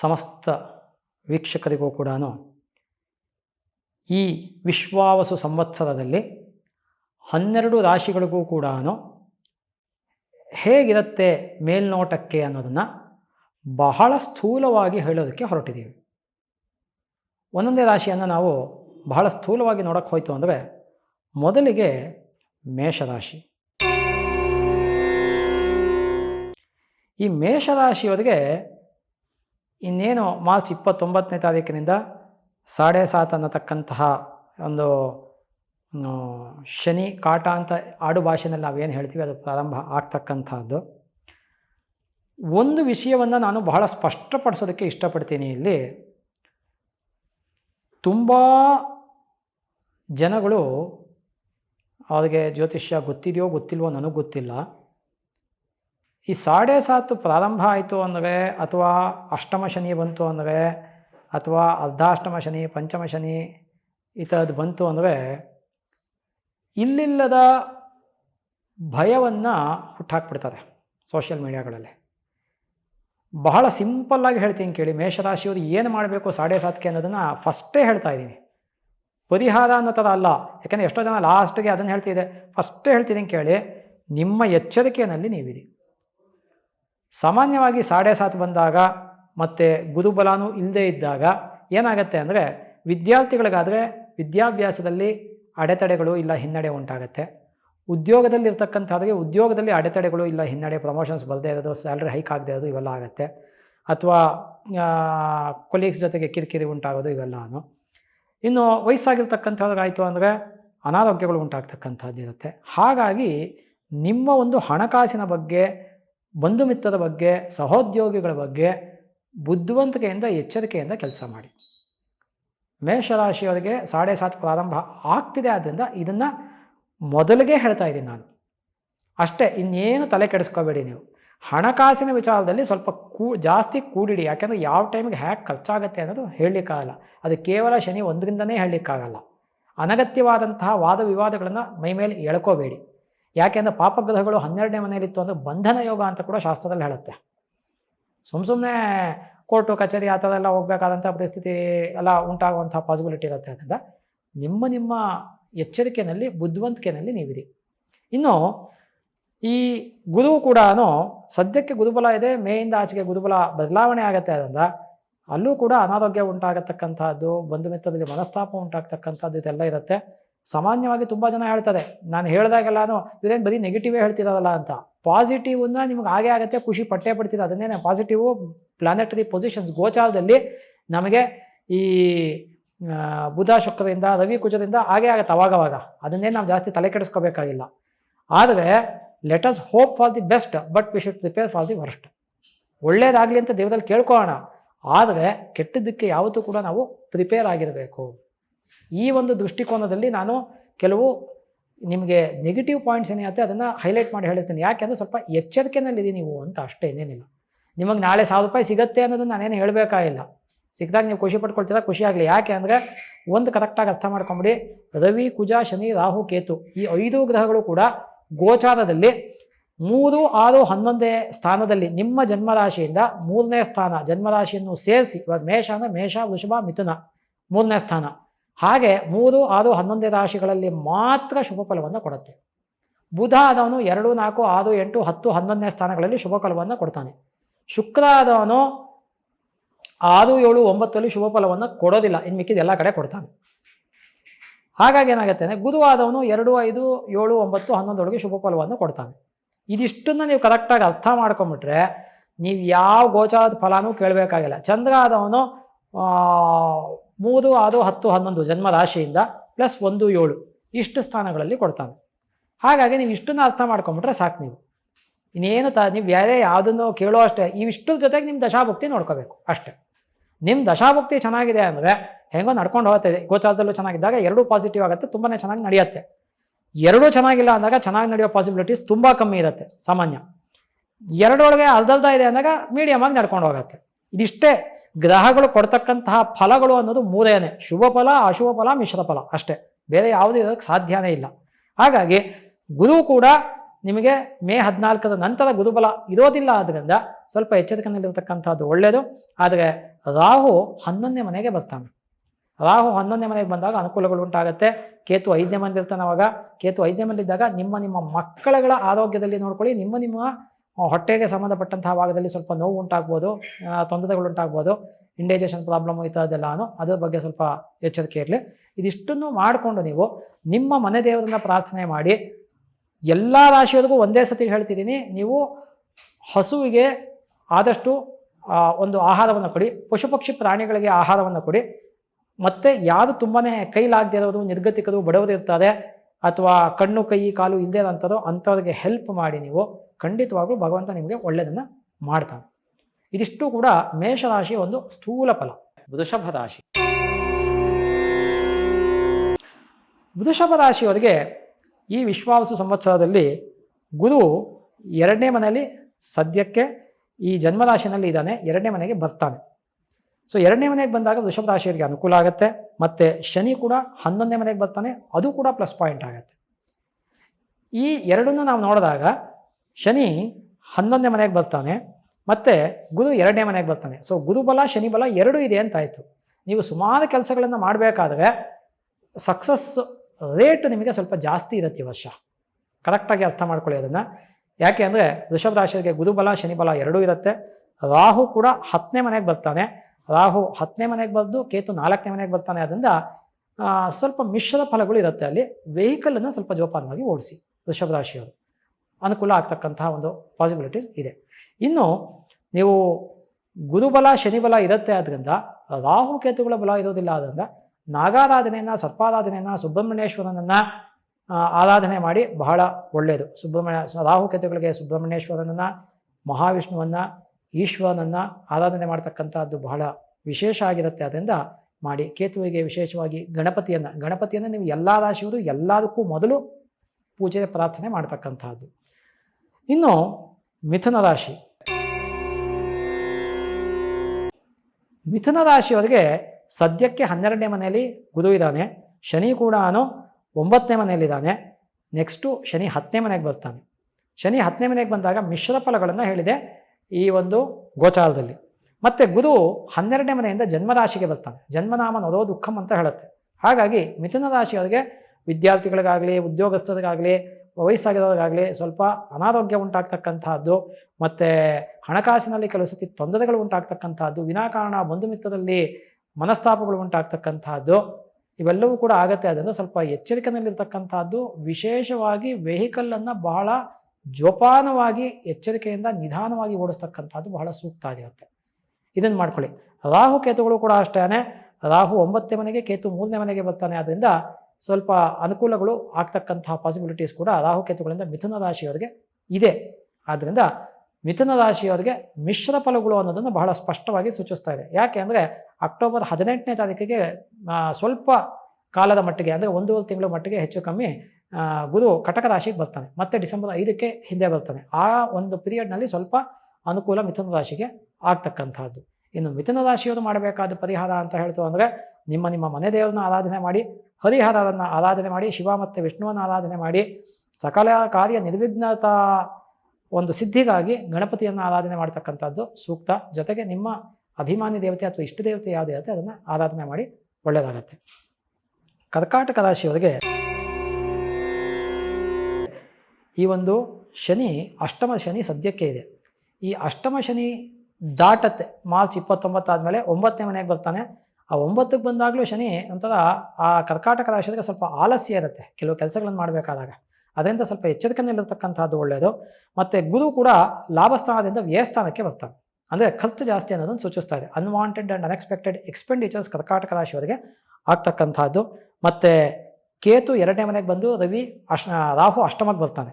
ಸಮಸ್ತ ವೀಕ್ಷಕರಿಗೂ ಕೂಡ ಈ ವಿಶ್ವಾವಸು ಸಂವತ್ಸರದಲ್ಲಿ ಹನ್ನೆರಡು ರಾಶಿಗಳಿಗೂ ಕೂಡ ಹೇಗಿರುತ್ತೆ ಮೇಲ್ನೋಟಕ್ಕೆ ಅನ್ನೋದನ್ನು ಬಹಳ ಸ್ಥೂಲವಾಗಿ ಹೇಳೋದಕ್ಕೆ ಹೊರಟಿದ್ದೀವಿ. ಒಂದೊಂದೇ ರಾಶಿಯನ್ನು ನಾವು ಬಹಳ ಸ್ಥೂಲವಾಗಿ ನೋಡೋಕ್ಕೆ ಹೋಯಿತು ಅಂದರೆ ಮೊದಲಿಗೆ ಮೇಷರಾಶಿ. ಈ ಮೇಷರಾಶಿಯವರಿಗೆ ಇನ್ನೇನು ಮಾರ್ಚ್ ಇಪ್ಪತ್ತೊಂಬತ್ತನೇ ತಾರೀಕಿನಿಂದ ಸಾಡೆ ಸಾತ್ ಅನ್ನತಕ್ಕಂತಹ ಒಂದು ಶನಿ ಕಾಟ ಅಂತ ಆಡು ಭಾಷೆಯಲ್ಲಿ ನಾವೇನು ಹೇಳ್ತೀವಿ, ಅದು ಪ್ರಾರಂಭ ಆಗ್ತಕ್ಕಂಥದ್ದು. ಒಂದು ವಿಷಯವನ್ನು ನಾನು ಬಹಳ ಸ್ಪಷ್ಟಪಡಿಸೋದಕ್ಕೆ ಇಷ್ಟಪಡ್ತೀನಿ ಇಲ್ಲಿ. ತುಂಬ ಜನಗಳು ಅವ್ರಿಗೆ ಜ್ಯೋತಿಷ್ಯ ಗೊತ್ತಿದೆಯೋ ಗೊತ್ತಿಲ್ವೋ ನನಗೆ ಗೊತ್ತಿಲ್ಲ. ಈ ಸಾಡೆ ಸಾತು ಪ್ರಾರಂಭ ಆಯಿತು ಅಂದರೆ ಅಥವಾ ಅಷ್ಟಮ ಶನಿ ಬಂತು ಅಂದರೆ ಅಥವಾ ಅರ್ಧಾಷ್ಟಮ ಶನಿ, ಪಂಚಮ ಶನಿ ಈ ಥರದ್ದು ಬಂತು ಅಂದರೆ ಇಲ್ಲಿಲ್ಲದ ಭಯವನ್ನು ಹುಟ್ಟಾಕ್ಬಿಡ್ತಾರೆ ಸೋಷಿಯಲ್ ಮೀಡಿಯಾಗಳಲ್ಲಿ. ಬಹಳ ಸಿಂಪಲ್ಲಾಗಿ ಹೇಳ್ತೀನಿ ಕೇಳಿ, ಮೇಷರಾಶಿಯವರು ಏನು ಮಾಡಬೇಕು ಸಾಡೆ ಸಾತ್ಕೆ ಅನ್ನೋದನ್ನು ಫಸ್ಟೇ ಹೇಳ್ತಾ ಇದ್ದೀನಿ. ಪರಿಹಾರ ಅನ್ನೋ ಥರ ಅಲ್ಲ, ಯಾಕೆಂದರೆ ಎಷ್ಟೋ ಜನ ಲಾಸ್ಟ್ಗೆ ಅದನ್ನು ಹೇಳ್ತಿದೆ. ಫಸ್ಟೇ ಹೇಳ್ತಿದ್ದೀನಿ ಕೇಳಿ, ನಿಮ್ಮ ಎಚ್ಚರಿಕೆಯಲ್ಲಿ ನೀವಿರಿ. ಸಾಮಾನ್ಯವಾಗಿ ಸಾಡೆ ಸಾತ್ ಬಂದಾಗ ಮತ್ತು ಗುರುಬಲನೂ ಇಲ್ಲದೇ ಇದ್ದಾಗ ಏನಾಗುತ್ತೆ ಅಂದರೆ ವಿದ್ಯಾರ್ಥಿಗಳಿಗಾದರೆ ವಿದ್ಯಾಭ್ಯಾಸದಲ್ಲಿ ಅಡೆತಡೆಗಳು ಇಲ್ಲ ಹಿನ್ನಡೆ ಉಂಟಾಗುತ್ತೆ. ಉದ್ಯೋಗದಲ್ಲಿ ಇರ್ತಕ್ಕಂಥವ್ರಿಗೆ ಉದ್ಯೋಗದಲ್ಲಿ ಅಡೆತಡೆಗಳು ಇಲ್ಲ ಹಿನ್ನಡೆ ಪ್ರಮೋಷನ್ಸ್ ಬರದೇ ಇರೋದು ಸ್ಯಾಲ್ರಿ ಹೈಕ್ ಆಗದೆ ಇರೋದು ಇವೆಲ್ಲ ಆಗುತ್ತೆ. ಅಥವಾ ಕೊಲೀಗ್ಸ್ ಜೊತೆಗೆ ಕಿರಿಕಿರಿ ಉಂಟಾಗೋದು ಇವೆಲ್ಲನೂ ಇನ್ನು ವಯಸ್ಸಾಗಿರ್ತಕ್ಕಂಥವ್ರಿಗಾಯಿತು ಅಂದರೆ ಅನಾರೋಗ್ಯಗಳು ಉಂಟಾಗ್ತಕ್ಕಂಥದ್ದು ಇರುತ್ತೆ. ಹಾಗಾಗಿ ನಿಮ್ಮ ಒಂದು ಹಣಕಾಸಿನ ಬಗ್ಗೆ ಬಂಧು ಮಿತ್ರರ ಬಗ್ಗೆ, ಸಹೋದ್ಯೋಗಿಗಳ ಬಗ್ಗೆ ಬುದ್ಧಿವಂತಿಕೆಯಿಂದ, ಎಚ್ಚರಿಕೆಯಿಂದ ಕೆಲಸ ಮಾಡಿ. ಮೇಷರಾಶಿಯವರಿಗೆ ಸಾಡೆ ಸಾತ್ ಪ್ರಾರಂಭ ಆಗ್ತಿದೆ ಆದ್ದರಿಂದ ಇದನ್ನು ಮೊದಲಿಗೆ ಹೇಳ್ತಾ ಇದ್ದೀನಿ ನಾನು. ಅಷ್ಟೇ, ಇನ್ನೇನು ತಲೆ ಕೆಡಿಸ್ಕೋಬೇಡಿ ನೀವು. ಹಣಕಾಸಿನ ವಿಚಾರದಲ್ಲಿ ಸ್ವಲ್ಪ ಕೂ, ಜಾಸ್ತಿ ಕೂಡಿಡಿ. ಯಾಕೆಂದರೆ ಯಾವ ಟೈಮಿಗೆ ಹ್ಯಾಕ್ ಖರ್ಚಾಗುತ್ತೆ ಅನ್ನೋದು ಹೇಳಲಿಕ್ಕಾಗಲ್ಲ. ಅದು ಕೇವಲ ಶನಿ ಒಂದರಿಂದನೇ ಹೇಳಲಿಕ್ಕಾಗಲ್ಲ. ಅನಗತ್ಯವಾದಂತಹ ವಾದ ವಿವಾದಗಳನ್ನು ಮೈಮೇಲೆ ಎಳ್ಕೋಬೇಡಿ. ಯಾಕೆಂದರೆ ಪಾಪಗ್ರಹಗಳು ಹನ್ನೆರಡನೇ ಮನೆಯಲ್ಲಿತ್ತು ಅಂದರೆ ಬಂಧನ ಯೋಗ ಅಂತ ಕೂಡ ಶಾಸ್ತ್ರದಲ್ಲಿ ಹೇಳುತ್ತೆ. ಸುಮ್ಮ ಸುಮ್ಮನೆ ಕೋರ್ಟು, ಕಚೇರಿ ಆ ಥರ ಎಲ್ಲ ಹೋಗ್ಬೇಕಾದಂಥ ಪರಿಸ್ಥಿತಿ ಎಲ್ಲ ಉಂಟಾಗುವಂಥ ಪಾಸಿಬಿಲಿಟಿ ಇರುತ್ತೆ. ಅದರಿಂದ ನಿಮ್ಮ ನಿಮ್ಮ ಎಚ್ಚರಿಕೆಯಲ್ಲಿ ಬುದ್ಧಿವಂತಿಕೆಯಲ್ಲಿ ನೀವಿರಿ. ಇನ್ನು ಈ ಗುರು ಕೂಡ ಸದ್ಯಕ್ಕೆ ಗುರುಬಲ ಇದೆ, ಮೇಯಿಂದ ಆಚೆಗೆ ಗುರುಬಲ ಬದಲಾವಣೆ ಆಗುತ್ತೆ. ಅದರಿಂದ ಅಲ್ಲೂ ಕೂಡ ಅನಾರೋಗ್ಯ ಉಂಟಾಗತಕ್ಕಂಥದ್ದು, ಬಂಧು ಮಿತ್ರದಲ್ಲಿ ಮನಸ್ತಾಪ ಉಂಟಾಗ್ತಕ್ಕಂಥದ್ದು ಇದೆಲ್ಲ ಇರುತ್ತೆ. ಸಾಮಾನ್ಯವಾಗಿ ತುಂಬ ಜನ ಹೇಳ್ತಾರೆ, ನಾನು ಹೇಳಿದಾಗೆಲ್ಲಾನು ಇದೇನು ಬರೀ ನೆಗೆಟಿವೇ ಹೇಳ್ತಿರೋದಲ್ಲ ಅಂತ. ಪಾಸಿಟಿವನ್ನ ನಿಮ್ಗೆ ಹಾಗೆ ಆಗುತ್ತೆ, ಖುಷಿ ಪಟ್ಟೆ ಪಡ್ತೀರ. ಅದನ್ನೇ ಪಾಸಿಟಿವು ಪ್ಲಾನೆಟರಿ ಪೊಸಿಷನ್ಸ್ ಗೋಚಾರದಲ್ಲಿ ನಮಗೆ ಈ ಬುಧ ಶುಕ್ರದಿಂದ, ರವಿ ಕುಜದಿಂದ ಹಾಗೆ ಆಗುತ್ತೆ ಅವಾಗವಾಗ. ಅದನ್ನೇ ನಾವು ಜಾಸ್ತಿ ತಲೆ ಕೆಡಿಸ್ಕೋಬೇಕಾಗಿಲ್ಲ. ಆದರೆ let us hope for the best but we should prepare for the worst ಒಳ್ಳೇದಾಗಲಿ ಅಂತ ದೇವರಲ್ಲಿ ಕೇಳ್ಕೊಳ್ಳೋಣ. ಆದರೆ, ಕೆಟ್ಟದ್ದಕ್ಕೆ ಯಾವತ್ತೂ ಕೂಡ ನಾವು ಪ್ರಿಪೇರ್ ಆಗಿರಬೇಕು. ಈ ಒಂದು ದೃಷ್ಟಿಕೋನದಲ್ಲಿ ನಾನು ಕೆಲವು ನಿಮಗೆ ನೆಗೆಟಿವ್ ಪಾಯಿಂಟ್ಸ್ ಏನಿರುತ್ತೆ ಅದನ್ನು ಹೈಲೈಟ್ ಮಾಡಿ ಹೇಳ್ತೀನಿ ಯಾಕೆಂದರೆ ಸ್ವಲ್ಪ ಎಚ್ಚರಿಕೆನಲ್ಲಿದೆ ನೀವು ಅಂತ ಅಷ್ಟೇ ಏನೇನಿಲ್ಲ ನಿಮಗೆ ನಾಳೆ ಸಾವಿರ ರೂಪಾಯಿ ಸಿಗುತ್ತೆ ಅನ್ನೋದನ್ನು ನಾನೇನು ಹೇಳಬೇಕಾಗಿಲ್ಲ ಸಿಕ್ಕಿದಾಗ ನೀವು ಖುಷಿ ಪಡ್ಕೊಳ್ತೀರಾ ಖುಷಿ ಯಾಕೆ ಅಂದರೆ ಒಂದು ಕರೆಕ್ಟಾಗಿ ಅರ್ಥ ಮಾಡ್ಕೊಂಬಿಡಿ. ರವಿ, ಕುಜ, ಶನಿ, ರಾಹು, ಕೇತು ಈ ಐದು ಗ್ರಹಗಳು ಕೂಡ ಗೋಚಾರದಲ್ಲಿ ಮೂರು, ಆರು, ಹನ್ನೊಂದೇ ಸ್ಥಾನದಲ್ಲಿ ನಿಮ್ಮ ಜನ್ಮರಾಶಿಯಿಂದ ಮೂರನೇ ಸ್ಥಾನ ಜನ್ಮರಾಶಿಯನ್ನು ಸೇರಿಸಿ. ಇವಾಗ ಮೇಷ ಅಂದರೆ ಮೇಷ, ವೃಷಭ, ಮಿಥುನ ಮೂರನೇ ಸ್ಥಾನ. ಹಾಗೆ ಮೂರು ಆರು ಹನ್ನೊಂದೇ ರಾಶಿಗಳಲ್ಲಿ ಮಾತ್ರ ಶುಭ ಫಲವನ್ನು ಕೊಡುತ್ತೆ. ಬುಧ ಆದವನು ಎರಡು, ನಾಲ್ಕು, ಆರು, ಎಂಟು, ಹತ್ತು, ಹನ್ನೊಂದನೇ ಸ್ಥಾನಗಳಲ್ಲಿ ಶುಭ ಫಲವನ್ನು ಕೊಡ್ತಾನೆ. ಶುಕ್ರ ಆದವನು ಆರು, ಏಳು ಒಂಬತ್ತರಲ್ಲಿ ಶುಭ ಫಲವನ್ನು ಕೊಡೋದಿಲ್ಲ ಇನ್ನು ಮಿಕ್ಕಿದ ಎಲ್ಲ ಕಡೆ ಕೊಡ್ತಾನೆ. ಹಾಗಾಗಿ ಏನಾಗುತ್ತೆ ಅಂದರೆ ಗುರು ಆದವನು ಎರಡು, ಐದು, ಏಳು, ಒಂಬತ್ತು, ಹನ್ನೊಂದರೊಳಗೆ ಶುಭ ಫಲವನ್ನು ಕೊಡ್ತಾನೆ. ಇದಿಷ್ಟನ್ನು ನೀವು ಕರೆಕ್ಟಾಗಿ ಅರ್ಥ ಮಾಡ್ಕೊಂಬಿಟ್ರೆ ನೀವು ಯಾವ ಗೋಚಾರದ ಫಲಾನೂ ಕೇಳಬೇಕಾಗಿಲ್ಲ. ಚಂದ್ರ ಆದವನು ಮೂರು, ಆರು, ಹತ್ತು, ಹನ್ನೊಂದು ಜನ್ಮ ರಾಶಿಯಿಂದ ಪ್ಲಸ್ ಒಂದು, ಏಳು ಇಷ್ಟು ಸ್ಥಾನಗಳಲ್ಲಿ ಕೊಡ್ತಾನೆ. ಹಾಗಾಗಿ ನೀವು ಇಷ್ಟನ್ನು ಅರ್ಥ ಮಾಡ್ಕೊಂಬಿಟ್ರೆ ಸಾಕು ನೀವು. ಇನ್ನೇನು ತ, ನೀವು ಯಾರೇ ಯಾವುದನ್ನು ಕೇಳೋ ಅಷ್ಟೇ ಇವಿಷ್ಟರ ಜೊತೆಗೆ ನಿಮ್ಮ ದಶಾಭುಕ್ತಿ ನೋಡ್ಕೋಬೇಕು ಅಷ್ಟೇ. ನಿಮ್ಮ ದಶಾಭುಕ್ತಿ ಚೆನ್ನಾಗಿದೆ ಅಂದರೆ ಹೆಂಗೋ ನಡ್ಕೊಂಡು ಹೋಗುತ್ತೆ. ಗೋಚಾರದಲ್ಲೂ ಚೆನ್ನಾಗಿದ್ದಾಗ ಎರಡೂ ಪಾಸಿಟಿವ್ ಆಗುತ್ತೆ ತುಂಬಾ ಚೆನ್ನಾಗಿ ನಡೆಯುತ್ತೆ. ಎರಡೂ ಚೆನ್ನಾಗಿಲ್ಲ ಅಂದಾಗ ಚೆನ್ನಾಗಿ ನಡೆಯೋ ಪಾಸಿಬಿಲಿಟೀಸ್ ತುಂಬ ಕಮ್ಮಿ ಇರುತ್ತೆ, ಸಾಮಾನ್ಯ. ಎರಡರೊಳಗೆ ಅರ್ಧರ್ಧ ಇದೆ ಅಂದಾಗ ಮೀಡಿಯಮ್ ಆಗಿ ನಡ್ಕೊಂಡು ಹೋಗುತ್ತೆ. ಇದಿಷ್ಟೇ ಗ್ರಹಗಳು ಕೊಡ್ತಕ್ಕಂತಹ ಫಲಗಳು ಅನ್ನೋದು ಮೂರೇನೆ. ಶುಭ ಫಲ ಅಶುಭ ಫಲ ಮಿಶ್ರ ಫಲ ಅಷ್ಟೇ. ಬೇರೆ ಯಾವುದೂ ಇರೋಕ್ಕೆ ಸಾಧ್ಯನೇ ಇಲ್ಲ. ಹಾಗಾಗಿ ಗುರು ಕೂಡ ನಿಮಗೆ ಮೇ ಹದಿನಾಲ್ಕರ ನಂತರ ಗುರುಬಲ ಇರೋದಿಲ್ಲ ಆದ್ದರಿಂದ ಸ್ವಲ್ಪ ಎಚ್ಚರಿಕೆಯಲ್ಲಿರತಕ್ಕಂಥದ್ದು ಒಳ್ಳೆಯದು. ಆದರೆ ರಾಹು ಹನ್ನೊಂದನೇ ಮನೆಗೆ ಬರ್ತಾನೆ. ರಾಹು ಹನ್ನೊಂದನೇ ಮನೆಗೆ ಬಂದಾಗ ಅನುಕೂಲಗಳು ಉಂಟಾಗುತ್ತೆ. ಕೇತು ಐದನೇ ಮನೇಲಿ ಇರ್ತಾನೆ ಅವಾಗ. ಕೇತು ಐದನೇ ಮನೇಲಿದ್ದಾಗ ನಿಮ್ಮ ನಿಮ್ಮ ಮಕ್ಕಳುಗಳ ಆರೋಗ್ಯದಲ್ಲಿ ನೋಡ್ಕೊಳ್ಳಿ. ನಿಮ್ಮ ನಿಮ್ಮ ಹೊಟ್ಟೆಗೆ ಸಂಬಂಧಪಟ್ಟಂತಹ ಭಾಗದಲ್ಲಿ ಸ್ವಲ್ಪ ನೋವು ಉಂಟಾಗ್ಬೋದು ತೊಂದರೆಗಳು ಉಂಟಾಗ್ಬೋದು ಇಂಡೈಜೆಷನ್ ಪ್ರಾಬ್ಲಮ್ ಈ ಥರದ್ದೆಲ್ಲಾನು ಅದ್ರ ಬಗ್ಗೆ ಸ್ವಲ್ಪ ಎಚ್ಚರಿಕೆ ಇರಲಿ. ಇದಿಷ್ಟನ್ನು ಮಾಡಿಕೊಂಡು ನೀವು ನಿಮ್ಮ ಮನೆ ದೇವರನ್ನ ಪ್ರಾರ್ಥನೆ ಮಾಡಿ, ಎಲ್ಲ ರಾಶಿಯವರಿಗೂ ಒಂದೇ ಸತಿ ಹೇಳ್ತಿದ್ದೀನಿ, ನೀವು ಹಸುವಿಗೆ ಆದಷ್ಟು ಒಂದು ಆಹಾರವನ್ನು ಕೊಡಿ, ಪಶುಪಕ್ಷಿ ಪ್ರಾಣಿಗಳಿಗೆ ಆಹಾರವನ್ನು ಕೊಡಿ, ಮತ್ತು ಯಾರು ತುಂಬಾ ಕೈಲಾಗದೇ ಇರೋರು ನಿರ್ಗತಿಕರು, ಬಡವರು ಇರ್ತಾರೆ, ಅಥವಾ ಕಣ್ಣು, ಕೈ, ಕಾಲು ಇಲ್ಲದೇ ಇರೋಂಥದ್ದು ಅಂಥವ್ರಿಗೆ ಹೆಲ್ಪ್ ಮಾಡಿ ನೀವು. ಖಂಡಿತವಾಗ್ಲೂ ಭಗವಂತ ನಿಮಗೆ ಒಳ್ಳೆಯದನ್ನು ಮಾಡ್ತಾನೆ. ಇದಿಷ್ಟು ಕೂಡ ಮೇಷರಾಶಿಯ ಒಂದು ಸ್ಥೂಲ ಫಲ. ವೃಷಭ ರಾಶಿ. ವೃಷಭ ರಾಶಿಯವರಿಗೆ ಈ ವಿಶ್ವಾವಸು ಸಂವತ್ಸರದಲ್ಲಿ ಗುರು ಎರಡನೇ ಮನೆಯಲ್ಲಿ ಸದ್ಯಕ್ಕೆ ಈ ಜನ್ಮರಾಶಿನಲ್ಲಿ ಇದ್ದಾನೆ, ಎರಡನೇ ಮನೆಗೆ ಬರ್ತಾನೆ. ಸೊ ಎರಡನೇ ಮನೆಗೆ ಬಂದಾಗ ವೃಷಭ ರಾಶಿಯವರಿಗೆ ಅನುಕೂಲ ಆಗುತ್ತೆ, ಮತ್ತು ಶನಿ ಕೂಡ ಹನ್ನೊಂದನೇ ಮನೆಗೆ ಬರ್ತಾನೆ, ಅದು ಕೂಡ ಪ್ಲಸ್ ಪಾಯಿಂಟ್ ಆಗುತ್ತೆ. ಈ ಎರಡನ್ನೂ ನಾವು ನೋಡಿದಾಗ ಶನಿ ಹನ್ನೊಂದನೇ ಮನೆಗೆ ಬರ್ತಾನೆ, ಮತ್ತು ಗುರು ಎರಡನೇ ಮನೆಗೆ ಬರ್ತಾನೆ. ಸೊ ಗುರುಬಲ ಶನಿಬಲ ಎರಡೂ ಇದೆ ಅಂತಾಯಿತು ನೀವು ಸುಮಾರು ಕೆಲಸಗಳನ್ನು ಮಾಡಬೇಕಾದ್ರೆ ಸಕ್ಸಸ್ ರೇಟ್ ನಿಮಗೆ ಸ್ವಲ್ಪ ಜಾಸ್ತಿ ಇರುತ್ತೆ ಈ ವರ್ಷ. ಕರೆಕ್ಟಾಗಿ ಅರ್ಥ ಮಾಡ್ಕೊಳ್ಳಿ ಅದನ್ನು. ಯಾಕೆ ಅಂದರೆ ವೃಷಭ ರಾಶಿಗೆ ಗುರುಬಲ ಶನಿಬಲ ಎರಡೂ ಇರುತ್ತೆ. ರಾಹು ಕೂಡ ಹತ್ತನೇ ಮನೆಗೆ ಬರ್ತಾನೆ. ರಾಹು ಹತ್ತನೇ ಮನೆಗೆ ಬರೆದು ಕೇತು ನಾಲ್ಕನೇ ಮನೆಗೆ ಬರ್ತಾನೆ. ಅದರಿಂದ ಸ್ವಲ್ಪ ಮಿಶ್ರ ಫಲಗಳು ಇರುತ್ತೆ ಅಲ್ಲಿ. ವೆಹಿಕಲನ್ನು ಸ್ವಲ್ಪ ಜೋಪಾನವಾಗಿ ಓಡಿಸಿ ವೃಷಭ ರಾಶಿಯವರು. ಅನುಕೂಲ ಆಗ್ತಕ್ಕಂತಹ ಒಂದು ಪಾಸಿಬಿಲಿಟೀಸ್ ಇದೆ. ಇನ್ನು ನೀವು ಗುರುಬಲ, ಶನಿಬಲ ಇರುತ್ತೆ ಆದ್ದರಿಂದ ರಾಹು ಕೇತುಗಳ ಬಲ ಇರೋದಿಲ್ಲ ಆದ್ದರಿಂದ ನಾಗಾರಾಧನೆಯನ್ನು, ಸರ್ಪಾರಾಧನೆಯನ್ನು, ಸುಬ್ರಹ್ಮಣ್ಯೇಶ್ವರನನ್ನು ಆರಾಧನೆ ಮಾಡಿ ಬಹಳ ಒಳ್ಳೆಯದು ಸುಬ್ರಹ್ಮಣ್ಯ, ರಾಹು ಕೇತುಗಳಿಗೆ ಸುಬ್ರಹ್ಮಣ್ಯೇಶ್ವರನನ್ನು, ಮಹಾವಿಷ್ಣುವನ್ನು, ಈಶ್ವರನನ್ನು ಆರಾಧನೆ ಮಾಡ್ತಕ್ಕಂಥದ್ದು ಬಹಳ ವಿಶೇಷ ಆಗಿರುತ್ತೆ. ಅದರಿಂದ ಮಾಡಿ ಕೇತುವಿಗೆ ವಿಶೇಷವಾಗಿ ಗಣಪತಿಯನ್ನು ಗಣಪತಿಯನ್ನು ನೀವು ಎಲ್ಲ ರಾಶಿಯವರು ಎಲ್ಲದಕ್ಕೂ ಮೊದಲು ಪೂಜೆ, ಪ್ರಾರ್ಥನೆ ಮಾಡ್ತಕ್ಕಂತಹದ್ದು ಇನ್ನು ಮಿಥುನ ರಾಶಿ. ಮಿಥುನ ರಾಶಿಯವರಿಗೆ ಸದ್ಯಕ್ಕೆ ಹನ್ನೆರಡನೇ ಮನೆಯಲ್ಲಿ ಗುರು ಇದ್ದಾನೆ. ಶನಿ ಕೂಡ ಒಂಬತ್ತನೇ ಮನೆಯಲ್ಲಿದ್ದಾನೆ ನೆಕ್ಸ್ಟು ಶನಿ ಹತ್ತನೇ ಮನೆಗೆ ಬರ್ತಾನೆ. ಶನಿ ಹತ್ತನೇ ಮನೆಗೆ ಬಂದಾಗ ಮಿಶ್ರ ಫಲಗಳನ್ನು ಹೇಳಿದೆ ಈ ಒಂದು ಗೋಚಾರದಲ್ಲಿ. ಮತ್ತು ಗುರು ಹನ್ನೆರಡನೇ ಮನೆಯಿಂದ ಜನ್ಮರಾಶಿಗೆ ಬರ್ತಾನೆ. ಜನ್ಮನಾಮ ನೋಡೋ ದುಃಖಂ ಅಂತ ಹೇಳುತ್ತೆ. ಹಾಗಾಗಿ ಮಿಥುನ ರಾಶಿಯವರಿಗೆ ವಿದ್ಯಾರ್ಥಿಗಳಿಗಾಗಲಿ, ಉದ್ಯೋಗಸ್ಥರಿಗಾಗಲಿ ವಯಸ್ಸಾಗಿರೋರಿಗಾಗಲಿ ಸ್ವಲ್ಪ ಅನಾರೋಗ್ಯ ಉಂಟಾಗ್ತಕ್ಕಂಥದ್ದು ಮತ್ತು ಹಣಕಾಸಿನಲ್ಲಿ ಕೆಲವು ಸತಿ ತೊಂದರೆಗಳು ಉಂಟಾಗ್ತಕ್ಕಂಥದ್ದು ವಿನಾಕಾರಣ ಬಂಧು ಮಿತ್ರರಲ್ಲಿ ಮನಸ್ತಾಪಗಳು ಉಂಟಾಗ್ತಕ್ಕಂಥದ್ದು ಇವೆಲ್ಲವೂ ಕೂಡ ಆಗುತ್ತೆ. ಅದರಿಂದ ಸ್ವಲ್ಪ ಎಚ್ಚರಿಕೆಯಲ್ಲಿರ್ತಕ್ಕಂಥದ್ದು ವಿಶೇಷವಾಗಿ ವೆಹಿಕಲನ್ನು ಬಹಳ ಜೋಪಾನವಾಗಿ, ಎಚ್ಚರಿಕೆಯಿಂದ ನಿಧಾನವಾಗಿ ಓಡಿಸ್ತಕ್ಕಂಥದ್ದು ಬಹಳ ಸೂಕ್ತ ಆಗಿರುತ್ತೆ. ಇದನ್ನು ಮಾಡ್ಕೊಳ್ಳಿ. ರಾಹು ಕೇತುಗಳು ಕೂಡ ಅಷ್ಟೇ ರಾಹು ಒಂಬತ್ತನೇ ಮನೆಗೆ, ಕೇತು ಮೂರನೇ ಮನೆಗೆ ಬರ್ತಾನೆ. ಆದ್ದರಿಂದ ಸ್ವಲ್ಪ ಅನುಕೂಲಗಳು ಆಗ್ತಕ್ಕಂತಹ ಪಾಸಿಬಿಲಿಟೀಸ್ ಕೂಡ ರಾಹುಕೇತುಗಳಿಂದ ಮಿಥುನ ರಾಶಿಯವರಿಗೆ ಇದೆ. ಆದ್ದರಿಂದ ಮಿಥುನ ರಾಶಿಯವರಿಗೆ ಮಿಶ್ರ ಫಲಗಳು ಅನ್ನೋದನ್ನು ಬಹಳ ಸ್ಪಷ್ಟವಾಗಿ ಸೂಚಿಸ್ತಾ ಇದೆ. ಯಾಕೆ ಅಂದರೆ ಅಕ್ಟೋಬರ್ ಹದಿನೆಂಟನೇ ತಾರೀಕಿಗೆ ಸ್ವಲ್ಪ ಕಾಲದ ಮಟ್ಟಿಗೆ ಅಂದರೆ ಒಂದೂವರೆ ತಿಂಗಳ ಮಟ್ಟಿಗೆ ಹೆಚ್ಚು ಕಮ್ಮಿ ಗುರು ಕಟಕ ರಾಶಿಗೆ ಬರ್ತಾನೆ. ಮತ್ತೆ ಡಿಸೆಂಬರ್ ಐದಕ್ಕೆ ಹಿಂದೆ ಬರ್ತಾನೆ. ಆ ಒಂದು ಪೀರಿಯಡ್ನಲ್ಲಿ ಸ್ವಲ್ಪ ಅನುಕೂಲ ಮಿಥುನ ರಾಶಿಗೆ ಆಗ್ತಕ್ಕಂಥದ್ದು. ಇನ್ನು ಮಿಥುನ ರಾಶಿಯವರು ಮಾಡಬೇಕಾದ ಪರಿಹಾರ ಅಂತ ಹೇಳ್ತು ಅಂದರೆ ನಿಮ್ಮ ನಿಮ್ಮ ಮನೆ ದೇವರನ್ನ ಆರಾಧನೆ ಮಾಡಿ ಹರಿಹರರನ್ನು ಆರಾಧನೆ ಮಾಡಿ, ಶಿವ ಮತ್ತು ವಿಷ್ಣುವನ್ನು ಆರಾಧನೆ ಮಾಡಿ, ಸಕಲ ಕಾರ್ಯ ನಿರ್ವಿಘ್ನತಾ ಒಂದು ಸಿದ್ಧಿಗಾಗಿ ಗಣಪತಿಯನ್ನು ಆರಾಧನೆ ಮಾಡ್ತಕ್ಕಂಥದ್ದು ಸೂಕ್ತ. ಜೊತೆಗೆ ನಿಮ್ಮ ಅಭಿಮಾನಿ ದೇವತೆ ಅಥವಾ ಇಷ್ಟ ದೇವತೆ ಯಾವುದು ಅದನ್ನು ಆರಾಧನೆ ಮಾಡಿ ಒಳ್ಳೆಯದಾಗತ್ತೆ ಕರ್ಕಾಟಕ ರಾಶಿಯವರಿಗೆ ಈ ಒಂದು ಶನಿ, ಅಷ್ಟಮ ಶನಿ ಸದ್ಯಕ್ಕೆ ಇದೆ. ಈ ಅಷ್ಟಮ ಶನಿ ದಾಟತ್ತೆ, ಮಾರ್ಚ್ ಇಪ್ಪತ್ತೊಂಬತ್ತು ಆದಮೇಲೆ ಒಂಬತ್ತನೇ ಮನೆಗೆ ಬರ್ತಾನೆ. ಆ ಒಂಬತ್ತಕ್ಕೆ ಬಂದಾಗಲೂ ಶನಿ ಒಂಥರ ಆ ಕರ್ಕಾಟಕ ರಾಶಿಯವರಿಗೆ ಸ್ವಲ್ಪ ಆಲಸ್ಯ ಇರುತ್ತೆ. ಕೆಲವು ಕೆಲಸಗಳನ್ನು ಮಾಡಬೇಕಾದಾಗ. ಅದರಿಂದ ಸ್ವಲ್ಪ ಎಚ್ಚರಿಕೆಯಲ್ಲಿರ್ತಕ್ಕಂಥದ್ದು ಒಳ್ಳೆಯದು ಮತ್ತು ಗುರು ಕೂಡ ಲಾಭಸ್ಥಾನದಿಂದ ವ್ಯಯಸ್ಥಾನಕ್ಕೆ ಬರ್ತಾನೆ. ಅಂದರೆ ಖರ್ಚು ಜಾಸ್ತಿ ಅನ್ನೋದನ್ನು ಸೂಚಿಸ್ತಾ ಇದೆ. ಅನ್ವಾಂಟೆಡ್ ಆ್ಯಂಡ್ ಅನ್ಎಕ್ಸ್ಪೆಕ್ಟೆಡ್ ಎಕ್ಸ್ಪೆಂಡಿಚರ್ಸ್ ಕರ್ಕಾಟಕ ರಾಶಿಯವರಿಗೆ ಆಗ್ತಕ್ಕಂಥದ್ದು. ಮತ್ತು ಕೇತು ಎರಡನೇ ಮನೆಗೆ ಬಂದು ರವಿ ಅಶ್ ರಾಹು ಅಷ್ಟಮಕ್ಕೆ ಬರ್ತಾನೆ.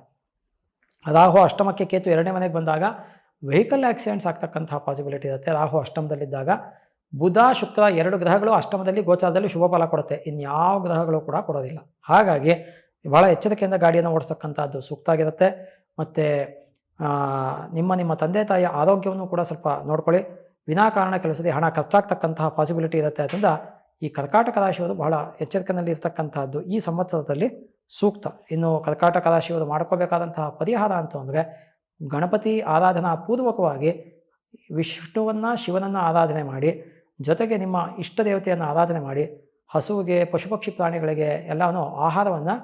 ರಾಹು ಅಷ್ಟಮಕ್ಕೆ ಕೇತು ಎರಡನೇ ಮನೆಗೆ ಬಂದಾಗ ವೆಹಿಕಲ್ ಆಕ್ಸಿಡೆಂಟ್ಸ್ ಆಗ್ತಕ್ಕಂಥ ಪಾಸಿಬಿಲಿಟಿ ಇರುತ್ತೆ. ರಾಹು ಅಷ್ಟಮದಲ್ಲಿದ್ದಾಗ ಬುಧ, ಶುಕ್ರ ಎರಡು ಗ್ರಹಗಳು ಅಷ್ಟಮದಲ್ಲಿ ಗೋಚಾರದಲ್ಲಿ ಶುಭ ಫಲ ಕೊಡುತ್ತೆ. ಇನ್ಯಾವ ಗ್ರಹಗಳು ಕೂಡ ಕೊಡೋದಿಲ್ಲ. ಹಾಗಾಗಿ ಭಾಳ ಎಚ್ಚರಿಕೆಯಿಂದ ಗಾಡಿಯನ್ನು ಓಡಿಸ್ತಕ್ಕಂಥದ್ದು ಸೂಕ್ತ ಆಗಿರುತ್ತೆ ಮತ್ತು ನಿಮ್ಮ ನಿಮ್ಮ ತಂದೆ, ತಾಯಿಯ ಆರೋಗ್ಯವನ್ನು ಕೂಡ ಸ್ವಲ್ಪ ನೋಡ್ಕೊಳ್ಳಿ. ವಿನಾಕಾರಣ ಕೆಲಸದಲ್ಲಿ ಹಣ ಖರ್ಚಾಗ್ತಕ್ಕಂತಹ ಪಾಸಿಬಿಲಿಟಿ ಇರುತ್ತೆ. ಅದರಿಂದ ಈ ಕರ್ಕಾಟಕ ರಾಶಿಯವರು ಬಹಳ ಎಚ್ಚರಿಕೆಯಲ್ಲಿ ಇರತಕ್ಕಂಥದ್ದು ಈ ಸಂವತ್ಸರದಲ್ಲಿ ಸೂಕ್ತ. ಇನ್ನು ಕರ್ಕಾಟಕ ರಾಶಿಯವರು ಮಾಡ್ಕೋಬೇಕಾದಂತಹ ಪರಿಹಾರ ಅಂತ ಅಂದರೆ ಗಣಪತಿ ಆರಾಧನಾ ಪೂರ್ವಕವಾಗಿ ವಿಷ್ಣುವನ್ನು ಶಿವನನ್ನು ಆರಾಧನೆ ಮಾಡಿ ಜೊತೆಗೆ ನಿಮ್ಮ ಇಷ್ಟ ದೇವತೆಯನ್ನು ಆರಾಧನೆ ಮಾಡಿ ಹಸುವಿಗೆ, ಪಶುಪಕ್ಷಿ ಪ್ರಾಣಿಗಳಿಗೆ ಎಲ್ಲವನ್ನು ಆಹಾರವನ್ನು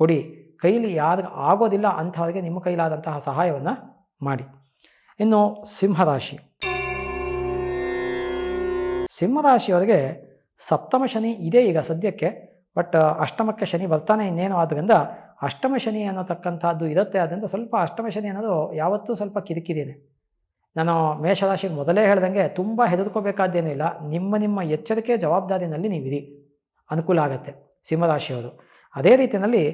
ಕೊಡಿ. ಕೈಲಿ ಯಾರು ಆಗೋದಿಲ್ಲ ಅಂಥವರಿಗೆ ನಿಮ್ಮ ಕೈಲಾದಂತಹ ಸಹಾಯವನ್ನು ಮಾಡಿ. ಇನ್ನು ಸಿಂಹರಾಶಿ. ಸಿಂಹರಾಶಿಯವರಿಗೆ ಸಪ್ತಮ ಶನಿ ಇದೆ ಈಗ ಸದ್ಯಕ್ಕೆ, ಬಟ್ ಅಷ್ಟಮಕ್ಕೆ ಶನಿ ಬರ್ತಾನೆ ಇನ್ನೇನು ಆದ್ದರಿಂದ ಅಷ್ಟಮ ಶನಿ ಅನ್ನತಕ್ಕಂಥದ್ದು ಇರುತ್ತೆ ಆದ್ದರಿಂದ ಸ್ವಲ್ಪ ಅಷ್ಟಮ ಶನಿ ಅನ್ನೋದು ಯಾವತ್ತೂ ಸ್ವಲ್ಪ ಕಿರಿಕಿರಿನೇ. ನಾನು ಮೇಷರಾಶಿಗೆ ಮೊದಲೇ ಹೇಳ್ದಂಗೆ ತುಂಬ ಹೆದರ್ಕೋಬೇಕಾದ್ದೇನೂ ಇಲ್ಲ. ನಿಮ್ಮ ನಿಮ್ಮ ಎಚ್ಚರಿಕೆ ಜವಾಬ್ದಾರಿನಲ್ಲಿ ನೀವಿರಿ. ಅನುಕೂಲ ಆಗುತ್ತೆ ಸಿಂಹರಾಶಿಯವರು. ಅದೇ ರೀತಿಯಲ್ಲಿ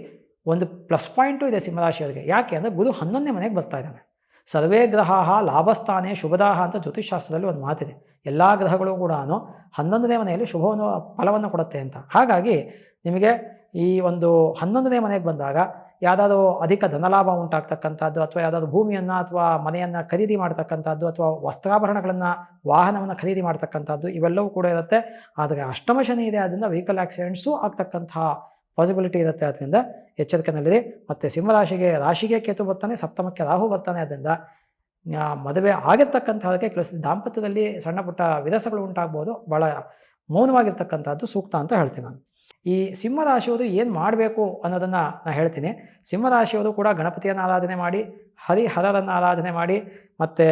ಒಂದು ಪ್ಲಸ್ ಪಾಯಿಂಟು ಇದೆ ಸಿಂಹರಾಶಿಯವರಿಗೆ. ಯಾಕೆ ಅಂದರೆ ಗುರು ಹನ್ನೊಂದನೇ ಮನೆಗೆ ಬರ್ತಾ ಇದ್ದಾನೆ. ಸರ್ವೇ ಗ್ರಹ ಲಾಭಸ್ಥಾನೆ ಶುಭದಾಹ ಅಂತ ಜ್ಯೋತಿಷಾಸ್ತ್ರದಲ್ಲಿ ಒಂದು ಮಾತಿದೆ. ಎಲ್ಲ ಗ್ರಹಗಳು ಕೂಡ ಹನ್ನೊಂದನೇ ಮನೆಯಲ್ಲಿ ಶುಭವನ್ನು, ಫಲವನ್ನು ಕೊಡುತ್ತೆ ಅಂತ. ಹಾಗಾಗಿ ನಿಮಗೆ ಈ ಒಂದು ಹನ್ನೊಂದನೇ ಮನೆಗೆ ಬಂದಾಗ ಯಾವುದಾದ್ರು ಅಧಿಕ ಧನಲಾಭ ಉಂಟಾಗ್ತಕ್ಕಂಥದ್ದು ಅಥವಾ ಯಾವುದಾದ್ರು ಭೂಮಿಯನ್ನು ಅಥವಾ ಮನೆಯನ್ನು ಖರೀದಿ ಮಾಡ್ತಕ್ಕಂಥದ್ದು ಅಥವಾ ವಸ್ತ್ರಾಭರಣಗಳನ್ನು ವಾಹನವನ್ನು ಖರೀದಿ ಮಾಡ್ತಕ್ಕಂಥದ್ದು ಇವೆಲ್ಲವೂ ಕೂಡ ಇರುತ್ತೆ. ಆದರೆ ಅಷ್ಟಮ ಶನಿ ಇದೆ, ಅದರಿಂದ ವೆಹಿಕಲ್ ಆಕ್ಸಿಡೆಂಟ್ಸು ಆಗ್ತಕ್ಕಂತಹ ಪಾಸಿಬಿಲಿಟಿ ಇರುತ್ತೆ. ಅದರಿಂದ ಎಚ್ಚರಿಕೆನಲ್ಲಿದೆ ಮತ್ತು ಸಿಂಹರಾಶಿಗೆ ರಾಶಿಗೆ ಕೇತು ಬರ್ತಾನೆ, ಸಪ್ತಮಕ್ಕೆ ರಾಹು ಬರ್ತಾನೆ. ಅದರಿಂದ ಮದುವೆ ಆಗಿರ್ತಕ್ಕಂಥದಕ್ಕೆ ಕೆಲಸ ದಾಂಪತ್ಯದಲ್ಲಿ ಸಣ್ಣ ಪುಟ್ಟ ವಿರಸಗಳು ಉಂಟಾಗ್ಬೋದು. ಭಾಳ ಮೌನವಾಗಿರ್ತಕ್ಕಂಥದ್ದು ಸೂಕ್ತ ಅಂತ ಹೇಳ್ತೀನಿ ನಾನು. ಈ ಸಿಂಹರಾಶಿಯವರು ಏನು ಮಾಡಬೇಕು ಅನ್ನೋದನ್ನು ನಾನು ಹೇಳ್ತೀನಿ. ಸಿಂಹರಾಶಿಯವರು ಕೂಡ ಗಣಪತಿಯನ್ನು ಆರಾಧನೆ ಮಾಡಿ ಹರಿಹರರನ್ನು ಆರಾಧನೆ ಮಾಡಿ, ಮತ್ತು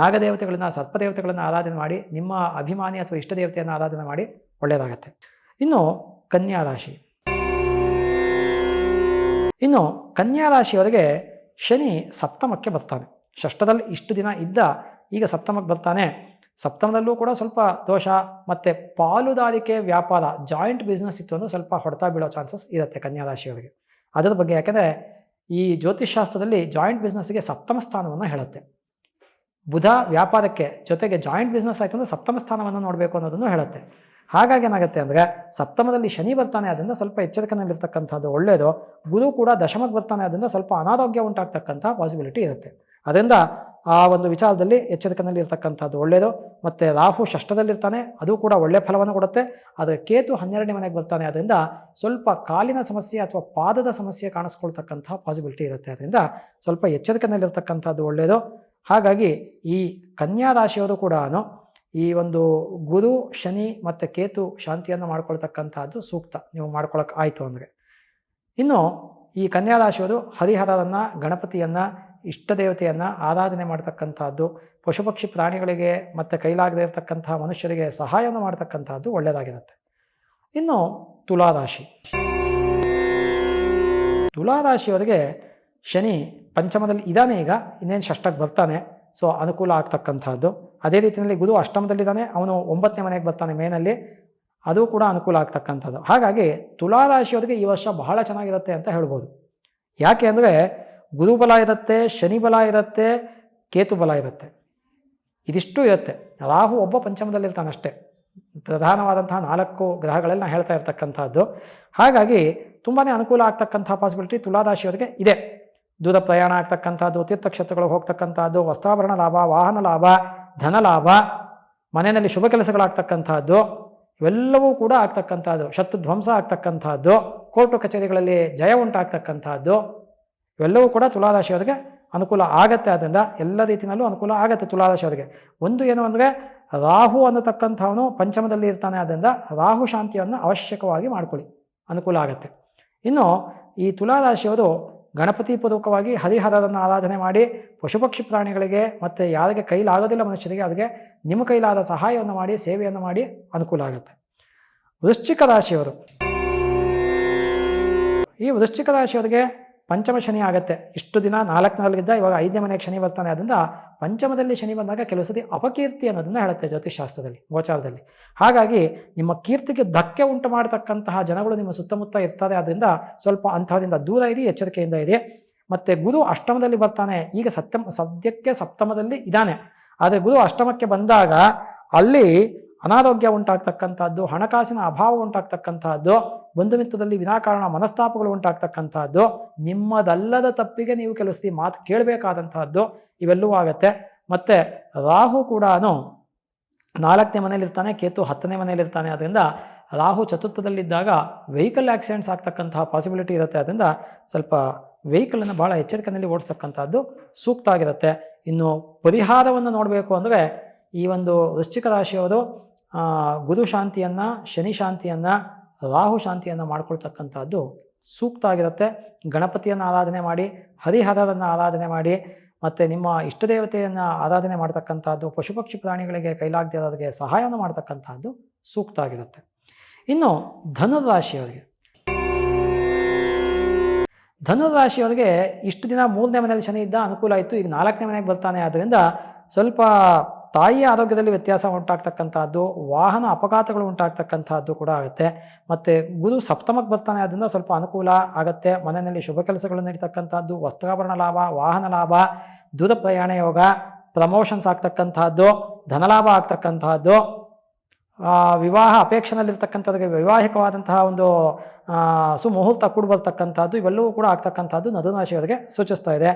ನಾಗದೇವತೆಗಳನ್ನು, ಸರ್ಪದೇವತೆಗಳನ್ನು ಆರಾಧನೆ ಮಾಡಿ, ನಿಮ್ಮ ಅಭಿಮಾನಿ ಅಥವಾ ಇಷ್ಟ ದೇವತೆಯನ್ನು ಆರಾಧನೆ ಮಾಡಿ ಒಳ್ಳೆಯದಾಗತ್ತೆ ಇನ್ನು ಕನ್ಯಾ ರಾಶಿ. ಇನ್ನು ಕನ್ಯಾ ರಾಶಿಯವರಿಗೆ ಶನಿ ಸಪ್ತಮಕ್ಕೆ ಬರ್ತಾನೆ. ಷಷ್ಠದಲ್ಲಿ ಇಷ್ಟು ದಿನ ಇದ್ದ ಈಗ ಸಪ್ತಮಕ್ಕೆ ಬರ್ತಾನೆ. ಸಪ್ತಮದಲ್ಲೂ ಕೂಡ ಸ್ವಲ್ಪ ದೋಷ, ಮತ್ತು ಪಾಲುದಾರಿಕೆ ವ್ಯಾಪಾರ ಜಾಯಿಂಟ್ ಬಿಸ್ನೆಸ್ ಇತ್ತು ಅಂದರೆ ಸ್ವಲ್ಪ ಹೊಡೆತಾ ಬೀಳೋ ಚಾನ್ಸಸ್ ಇರುತ್ತೆ ಕನ್ಯಾ ರಾಶಿಯವರಿಗೆ ಅದರ ಬಗ್ಗೆ ಯಾಕೆಂದರೆ ಈ ಜ್ಯೋತಿಷ್ಶಾಸ್ತ್ರದಲ್ಲಿ ಜಾಯಿಂಟ್ ಬಿಸ್ನೆಸ್ಗೆ ಸಪ್ತಮ ಸ್ಥಾನವನ್ನು ಹೇಳುತ್ತೆ. ಬುಧ ವ್ಯಾಪಾರಕ್ಕೆ ಜೊತೆಗೆ ಜಾಯಿಂಟ್ ಬಿಸ್ನೆಸ್ ಆಯಿತು ಅಂದರೆ ಸಪ್ತಮ ಸ್ಥಾನವನ್ನು ನೋಡಬೇಕು ಅನ್ನೋದನ್ನು ಹೇಳುತ್ತೆ. ಹಾಗಾಗಿ ಏನಾಗುತ್ತೆ ಅಂದರೆ ಸಪ್ತಮದಲ್ಲಿ ಶನಿ ಬರ್ತಾನೆ, ಅದರಿಂದ ಸ್ವಲ್ಪ ಎಚ್ಚರಿಕೆಯಲ್ಲಿರ್ತಕ್ಕಂಥದ್ದು ಒಳ್ಳೆಯದು ಗುರು ಕೂಡ ದಶಮಕ್ಕೆ ಬರ್ತಾನೆ, ಅದರಿಂದ ಸ್ವಲ್ಪ ಅನಾರೋಗ್ಯ ಉಂಟಾಗ್ತಕ್ಕಂಥ ಪಾಸಿಬಿಲಿಟಿ ಇರುತ್ತೆ. ಅದರಿಂದ ಆ ಒಂದು ವಿಚಾರದಲ್ಲಿ ಎಚ್ಚರಿಕೆಯಲ್ಲಿ ಇರತಕ್ಕಂಥದ್ದು ಒಳ್ಳೆಯದು. ಮತ್ತು ರಾಹು ಷಷ್ಟದಲ್ಲಿರ್ತಾನೆ ಅದು ಕೂಡ ಒಳ್ಳೆಯ ಫಲವನ್ನು ಕೊಡುತ್ತೆ. ಆದರೆ ಕೇತು ಹನ್ನೆರಡನೇ ಮನೆಗೆ ಬರ್ತಾನೆ ಅದರಿಂದ ಸ್ವಲ್ಪ ಕಾಲಿನ ಸಮಸ್ಯೆ ಅಥವಾ ಪಾದದ ಸಮಸ್ಯೆ ಕಾಣಿಸ್ಕೊಳ್ತಕ್ಕಂಥ ಪಾಸಿಬಿಲಿಟಿ ಇರುತ್ತೆ. ಅದರಿಂದ ಸ್ವಲ್ಪ ಎಚ್ಚರಿಕೆಯಲ್ಲಿರ್ತಕ್ಕಂಥದ್ದು ಒಳ್ಳೆಯದು. ಹಾಗಾಗಿ ಈ ಕನ್ಯಾ ರಾಶಿಯವರು ಕೂಡ ಈ ಒಂದು ಗುರು, ಶನಿ ಮತ್ತು ಕೇತು ಶಾಂತಿಯನ್ನು ಮಾಡ್ಕೊಳ್ತಕ್ಕಂಥದ್ದು ಸೂಕ್ತ. ನೀವು ಮಾಡ್ಕೊಳಕ್ಕೆ ಆಯಿತು ಅಂದರೆ. ಇನ್ನು ಈ ಕನ್ಯಾ ರಾಶಿಯವರು ಹರಿಹರರನ್ನು ಗಣಪತಿಯನ್ನು ಇಷ್ಟ ದೇವತೆಯನ್ನು ಆರಾಧನೆ ಮಾಡ್ತಕ್ಕಂಥದ್ದು, ಪಶುಪಕ್ಷಿ ಪ್ರಾಣಿಗಳಿಗೆ ಮತ್ತು ಕೈಲಾಗದೇ ಇರತಕ್ಕಂತಹ ಮನುಷ್ಯರಿಗೆ ಸಹಾಯವನ್ನು ಮಾಡ್ತಕ್ಕಂಥದ್ದು ಒಳ್ಳೆಯದಾಗಿರುತ್ತೆ. ಇನ್ನು ತುಲಾರಾಶಿ. ತುಲಾರಾಶಿಯವರಿಗೆ ಶನಿ ಪಂಚಮದಲ್ಲಿ ಇದ್ದಾನೆ ಈಗ, ಇನ್ನೇನು ಷಷ್ಟಕ್ಕೆ ಬರ್ತಾನೆ, ಸೊ ಅನುಕೂಲ ಆಗ್ತಕ್ಕಂಥದ್ದು. ಅದೇ ರೀತಿಯಲ್ಲಿ ಗುರು ಅಷ್ಟಮದಲ್ಲಿದ್ದಾನೆ, ಅವನು ಒಂಬತ್ತನೇ ಮನೆಗೆ ಬರ್ತಾನೆ ಮೇನಲ್ಲಿ, ಅದು ಕೂಡ ಅನುಕೂಲ ಆಗ್ತಕ್ಕಂಥದ್ದು. ಹಾಗಾಗಿ ತುಲಾರಾಶಿಯವರಿಗೆ ಈ ವರ್ಷ ಬಹಳ ಚೆನ್ನಾಗಿರುತ್ತೆ ಅಂತ ಹೇಳ್ಬೋದು. ಯಾಕೆ ಅಂದರೆ ಗುರುಬಲ ಇರುತ್ತೆ, ಶನಿ ಬಲ ಇರುತ್ತೆ, ಕೇತು ಬಲ ಇರುತ್ತೆ. ಇದಿಷ್ಟು ಇರುತ್ತೆ. ರಾಹು ಒಬ್ಬ ಪಂಚಮದಲ್ಲಿರ್ತಾನಷ್ಟೇ ಪ್ರಧಾನವಾದಂತಹ ನಾಲ್ಕು ಗ್ರಹಗಳೆಲ್ಲ ಹೇಳ್ತಾ ಇರ್ತಕ್ಕಂಥದ್ದು. ಹಾಗಾಗಿ ತುಂಬಾ ಅನುಕೂಲ ಆಗ್ತಕ್ಕಂಥ ಪಾಸಿಬಿಲಿಟಿ ತುಲಾದಾಶಿಯವರಿಗೆ ಇದೆ. ದೂರ ಪ್ರಯಾಣ ಆಗ್ತಕ್ಕಂಥದ್ದು ತೀರ್ಥಕ್ಷೇತ್ರಗಳು ಹೋಗ್ತಕ್ಕಂಥದ್ದು, ವಸ್ತ್ರಾಭರಣ ಲಾಭ, ವಾಹನ ಲಾಭ, ಧನ ಲಾಭ, ಮನೆಯಲ್ಲಿ ಶುಭ ಕೆಲಸಗಳಾಗ್ತಕ್ಕಂಥದ್ದು, ಇವೆಲ್ಲವೂ ಕೂಡ ಆಗ್ತಕ್ಕಂಥದ್ದು. ಶತ್ರು ಧ್ವಂಸ ಆಗ್ತಕ್ಕಂಥದ್ದು, ಕೋರ್ಟು ಕಚೇರಿಗಳಲ್ಲಿ ಜಯ ಉಂಟಾಗ್ತಕ್ಕಂಥದ್ದು. ಇವೆಲ್ಲವೂ ಕೂಡ ತುಲಾರಾಶಿಯವರಿಗೆ ಅನುಕೂಲ ಆಗತ್ತೆ. ಆದ್ದರಿಂದ ಎಲ್ಲ ರೀತಿಯಲ್ಲೂ ಅನುಕೂಲ ಆಗತ್ತೆ ತುಲಾರಾಶಿಯವರಿಗೆ ಒಂದು ಏನು ಅಂದರೆ ರಾಹು ಅನ್ನತಕ್ಕಂಥವನು ಪಂಚಮದಲ್ಲಿ ಇರ್ತಾನೆ. ಆದ್ದರಿಂದ ರಾಹು ಶಾಂತಿಯನ್ನು ಅವಶ್ಯಕವಾಗಿ ಮಾಡಿಕೊಳ್ಳಿ. ಅನುಕೂಲ ಆಗತ್ತೆ. ಇನ್ನು ಈ ತುಲಾರಾಶಿಯವರು ಗಣಪತಿ ಪೂರ್ವಕವಾಗಿ ಹರಿಹರರನ್ನು ಆರಾಧನೆ ಮಾಡಿ ಪಶುಪಕ್ಷಿ ಪ್ರಾಣಿಗಳಿಗೆ ಮತ್ತು ಯಾರಿಗೆ ಕೈಲಾಗೋದಿಲ್ಲ ಮನುಷ್ಯರಿಗೆ ಅದಕ್ಕೆ ನಿಮ್ಮ ಕೈಲಾದ ಸಹಾಯವನ್ನು ಮಾಡಿ, ಸೇವೆಯನ್ನು ಮಾಡಿ ಅನುಕೂಲ ಆಗುತ್ತೆ. ವೃಶ್ಚಿಕ ರಾಶಿಯವರು ಈ ವೃಶ್ಚಿಕ ರಾಶಿಯವರಿಗೆ ಪಂಚಮ ಶನಿ ಆಗುತ್ತೆ. ಇಷ್ಟು ದಿನ ನಾಲ್ಕು ಇದ್ದ ಇವಾಗ ಐದನೇ ಮನೆಗೆ ಶನಿ ಬರ್ತಾನೆ. ಅದರಿಂದ ಪಂಚಮದಲ್ಲಿ ಶನಿ ಬಂದಾಗ ಕೆಲವು ಸತಿ ಅಪಕೀರ್ತಿ ಅನ್ನೋದನ್ನು ಹೇಳುತ್ತೆ ಜ್ಯೋತಿಷಾಸ್ತ್ರದಲ್ಲಿ ಗೋಚಾರದಲ್ಲಿ. ಹಾಗಾಗಿ ನಿಮ್ಮ ಕೀರ್ತಿಗೆ ಧಕ್ಕೆ ಉಂಟು ಮಾಡತಕ್ಕಂತಹ ಜನಗಳು ನಿಮ್ಮ ಸುತ್ತಮುತ್ತ ಇರ್ತಾರೆ. ಆದ್ದರಿಂದ ಸ್ವಲ್ಪ ಅಂತಹದಿಂದ ದೂರ ಇರಿ, ಎಚ್ಚರಿಕೆಯಿಂದ ಇದೆ ಮತ್ತು ಗುರು ಅಷ್ಟಮದಲ್ಲಿ ಬರ್ತಾನೆ. ಈಗ ಸತ್ಯಮ ಸದ್ಯಕ್ಕೆ ಸಪ್ತಮದಲ್ಲಿ ಇದ್ದಾನೆ. ಆದರೆ ಗುರು ಅಷ್ಟಮಕ್ಕೆ ಬಂದಾಗ ಅಲ್ಲಿ ಅನಾರೋಗ್ಯ ಉಂಟಾಗ್ತಕ್ಕಂಥದ್ದು, ಹಣಕಾಸಿನ ಅಭಾವ ಉಂಟಾಗ್ತಕ್ಕಂಥದ್ದು ಬಂಧು ಮಿತ್ರದಲ್ಲಿ ವಿನಾಕಾರಣ ಮನಸ್ತಾಪಗಳು ಉಂಟಾಗ್ತಕ್ಕಂಥದ್ದು ನಿಮ್ಮದಲ್ಲದ ತಪ್ಪಿಗೆ ನೀವು ಕೆಲವು ಸತಿ ಮಾತು ಕೇಳಬೇಕಾದಂತಹದ್ದು ಇವೆಲ್ಲವೂ ಆಗತ್ತೆ. ಮತ್ತೆ ರಾಹು ಕೂಡ ನಾಲ್ಕನೇ ಮನೇಲಿರ್ತಾನೆ ಕೇತು ಹತ್ತನೇ ಮನೇಲಿರ್ತಾನೆ ಅದರಿಂದ ರಾಹು ಚತುರ್ಥದಲ್ಲಿದ್ದಾಗ ವೆಹಿಕಲ್ ಆಕ್ಸಿಡೆಂಟ್ಸ್ ಆಗ್ತಕ್ಕಂತಹ ಪಾಸಿಬಿಲಿಟಿ ಇರುತ್ತೆ. ಅದರಿಂದ ಸ್ವಲ್ಪ ವೆಹಿಕಲನ್ನು ಭಾಳ ಎಚ್ಚರಿಕೆಯಲ್ಲಿ ಓಡಿಸ್ತಕ್ಕಂಥದ್ದು ಸೂಕ್ತ ಆಗಿರುತ್ತೆ. ಇನ್ನು ಪರಿಹಾರವನ್ನು ನೋಡಬೇಕು ಅಂದರೆ ಈ ಒಂದು ವೃಶ್ಚಿಕ ರಾಶಿಯವರು ಗುರು ಶಾಂತಿಯನ್ನು, ಶನಿ ಶಾಂತಿಯನ್ನು ರಾಹು ಶಾಂತಿಯನ್ನು ಮಾಡ್ಕೊಳ್ತಕ್ಕಂಥದ್ದು ಸೂಕ್ತ ಆಗಿರುತ್ತೆ ಗಣಪತಿಯನ್ನು ಆರಾಧನೆ ಮಾಡಿ ಹರಿಹರರನ್ನು ಆರಾಧನೆ ಮಾಡಿ, ಮತ್ತು ನಿಮ್ಮ ಇಷ್ಟದೇವತೆಯನ್ನು ಆರಾಧನೆ ಮಾಡ್ತಕ್ಕಂಥದ್ದು ಪಶು ಪಕ್ಷಿ ಪ್ರಾಣಿಗಳಿಗೆ ಕೈಲಾಗದಿರೋರಿಗೆ ಸಹಾಯವನ್ನು ಮಾಡ್ತಕ್ಕಂಥದ್ದು ಸೂಕ್ತ ಆಗಿರುತ್ತೆ ಇನ್ನು ಧನುರಾಶಿಯವರಿಗೆ. ಧನುರಾಶಿಯವರಿಗೆ ಇಷ್ಟು ದಿನ ಮೂರನೇ ಮನೆಯಲ್ಲಿ ಶನಿ ಇದ್ದ ಅನುಕೂಲ ಆಯಿತು ಈಗ ನಾಲ್ಕನೇ ಮನೆಗೆ ಬರ್ತಾನೆ. ಆದ್ದರಿಂದ ಸ್ವಲ್ಪ ತಾಯಿಯ ಆರೋಗ್ಯದಲ್ಲಿ ವ್ಯತ್ಯಾಸ ಉಂಟಾಗ್ತಕ್ಕಂಥದ್ದು ವಾಹನ ಅಪಘಾತಗಳು ಉಂಟಾಗ್ತಕ್ಕಂಥದ್ದು ಕೂಡ ಆಗುತ್ತೆ. ಮತ್ತು ಗುರು ಸಪ್ತಮಕ್ಕೆ ಬರ್ತಾನೆ ಅದರಿಂದ ಸ್ವಲ್ಪ ಅನುಕೂಲ ಆಗುತ್ತೆ. ಮನೆಯಲ್ಲಿ ಶುಭ ಕೆಲಸಗಳು ನೀಡ್ತಕ್ಕಂಥದ್ದು ವಸ್ತ್ರಾಭರಣ ಲಾಭ ವಾಹನ ಲಾಭ ದೂರ ಪ್ರಯಾಣ ಯೋಗ ಪ್ರಮೋಷನ್ಸ್ ಆಗ್ತಕ್ಕಂಥದ್ದು ಧನಲಾಭ ಆಗ್ತಕ್ಕಂತಹದ್ದು ಆ, ವಿವಾಹ ಅಪೇಕ್ಷನಲ್ಲಿರ್ತಕ್ಕಂಥದ್ದು ವೈವಾಹಿಕವಾದಂತಹ ಒಂದು ಸುಮುಹೂರ್ತ ಕೂಡ ಬರ್ತಕ್ಕಂಥದ್ದು ಇವೆಲ್ಲವೂ ಕೂಡ ಆಗ್ತಕ್ಕಂಥದ್ದು ನದುರಾಶಿಯವರಿಗೆ ಸೂಚಿಸ್ತಾ ಇದೆ.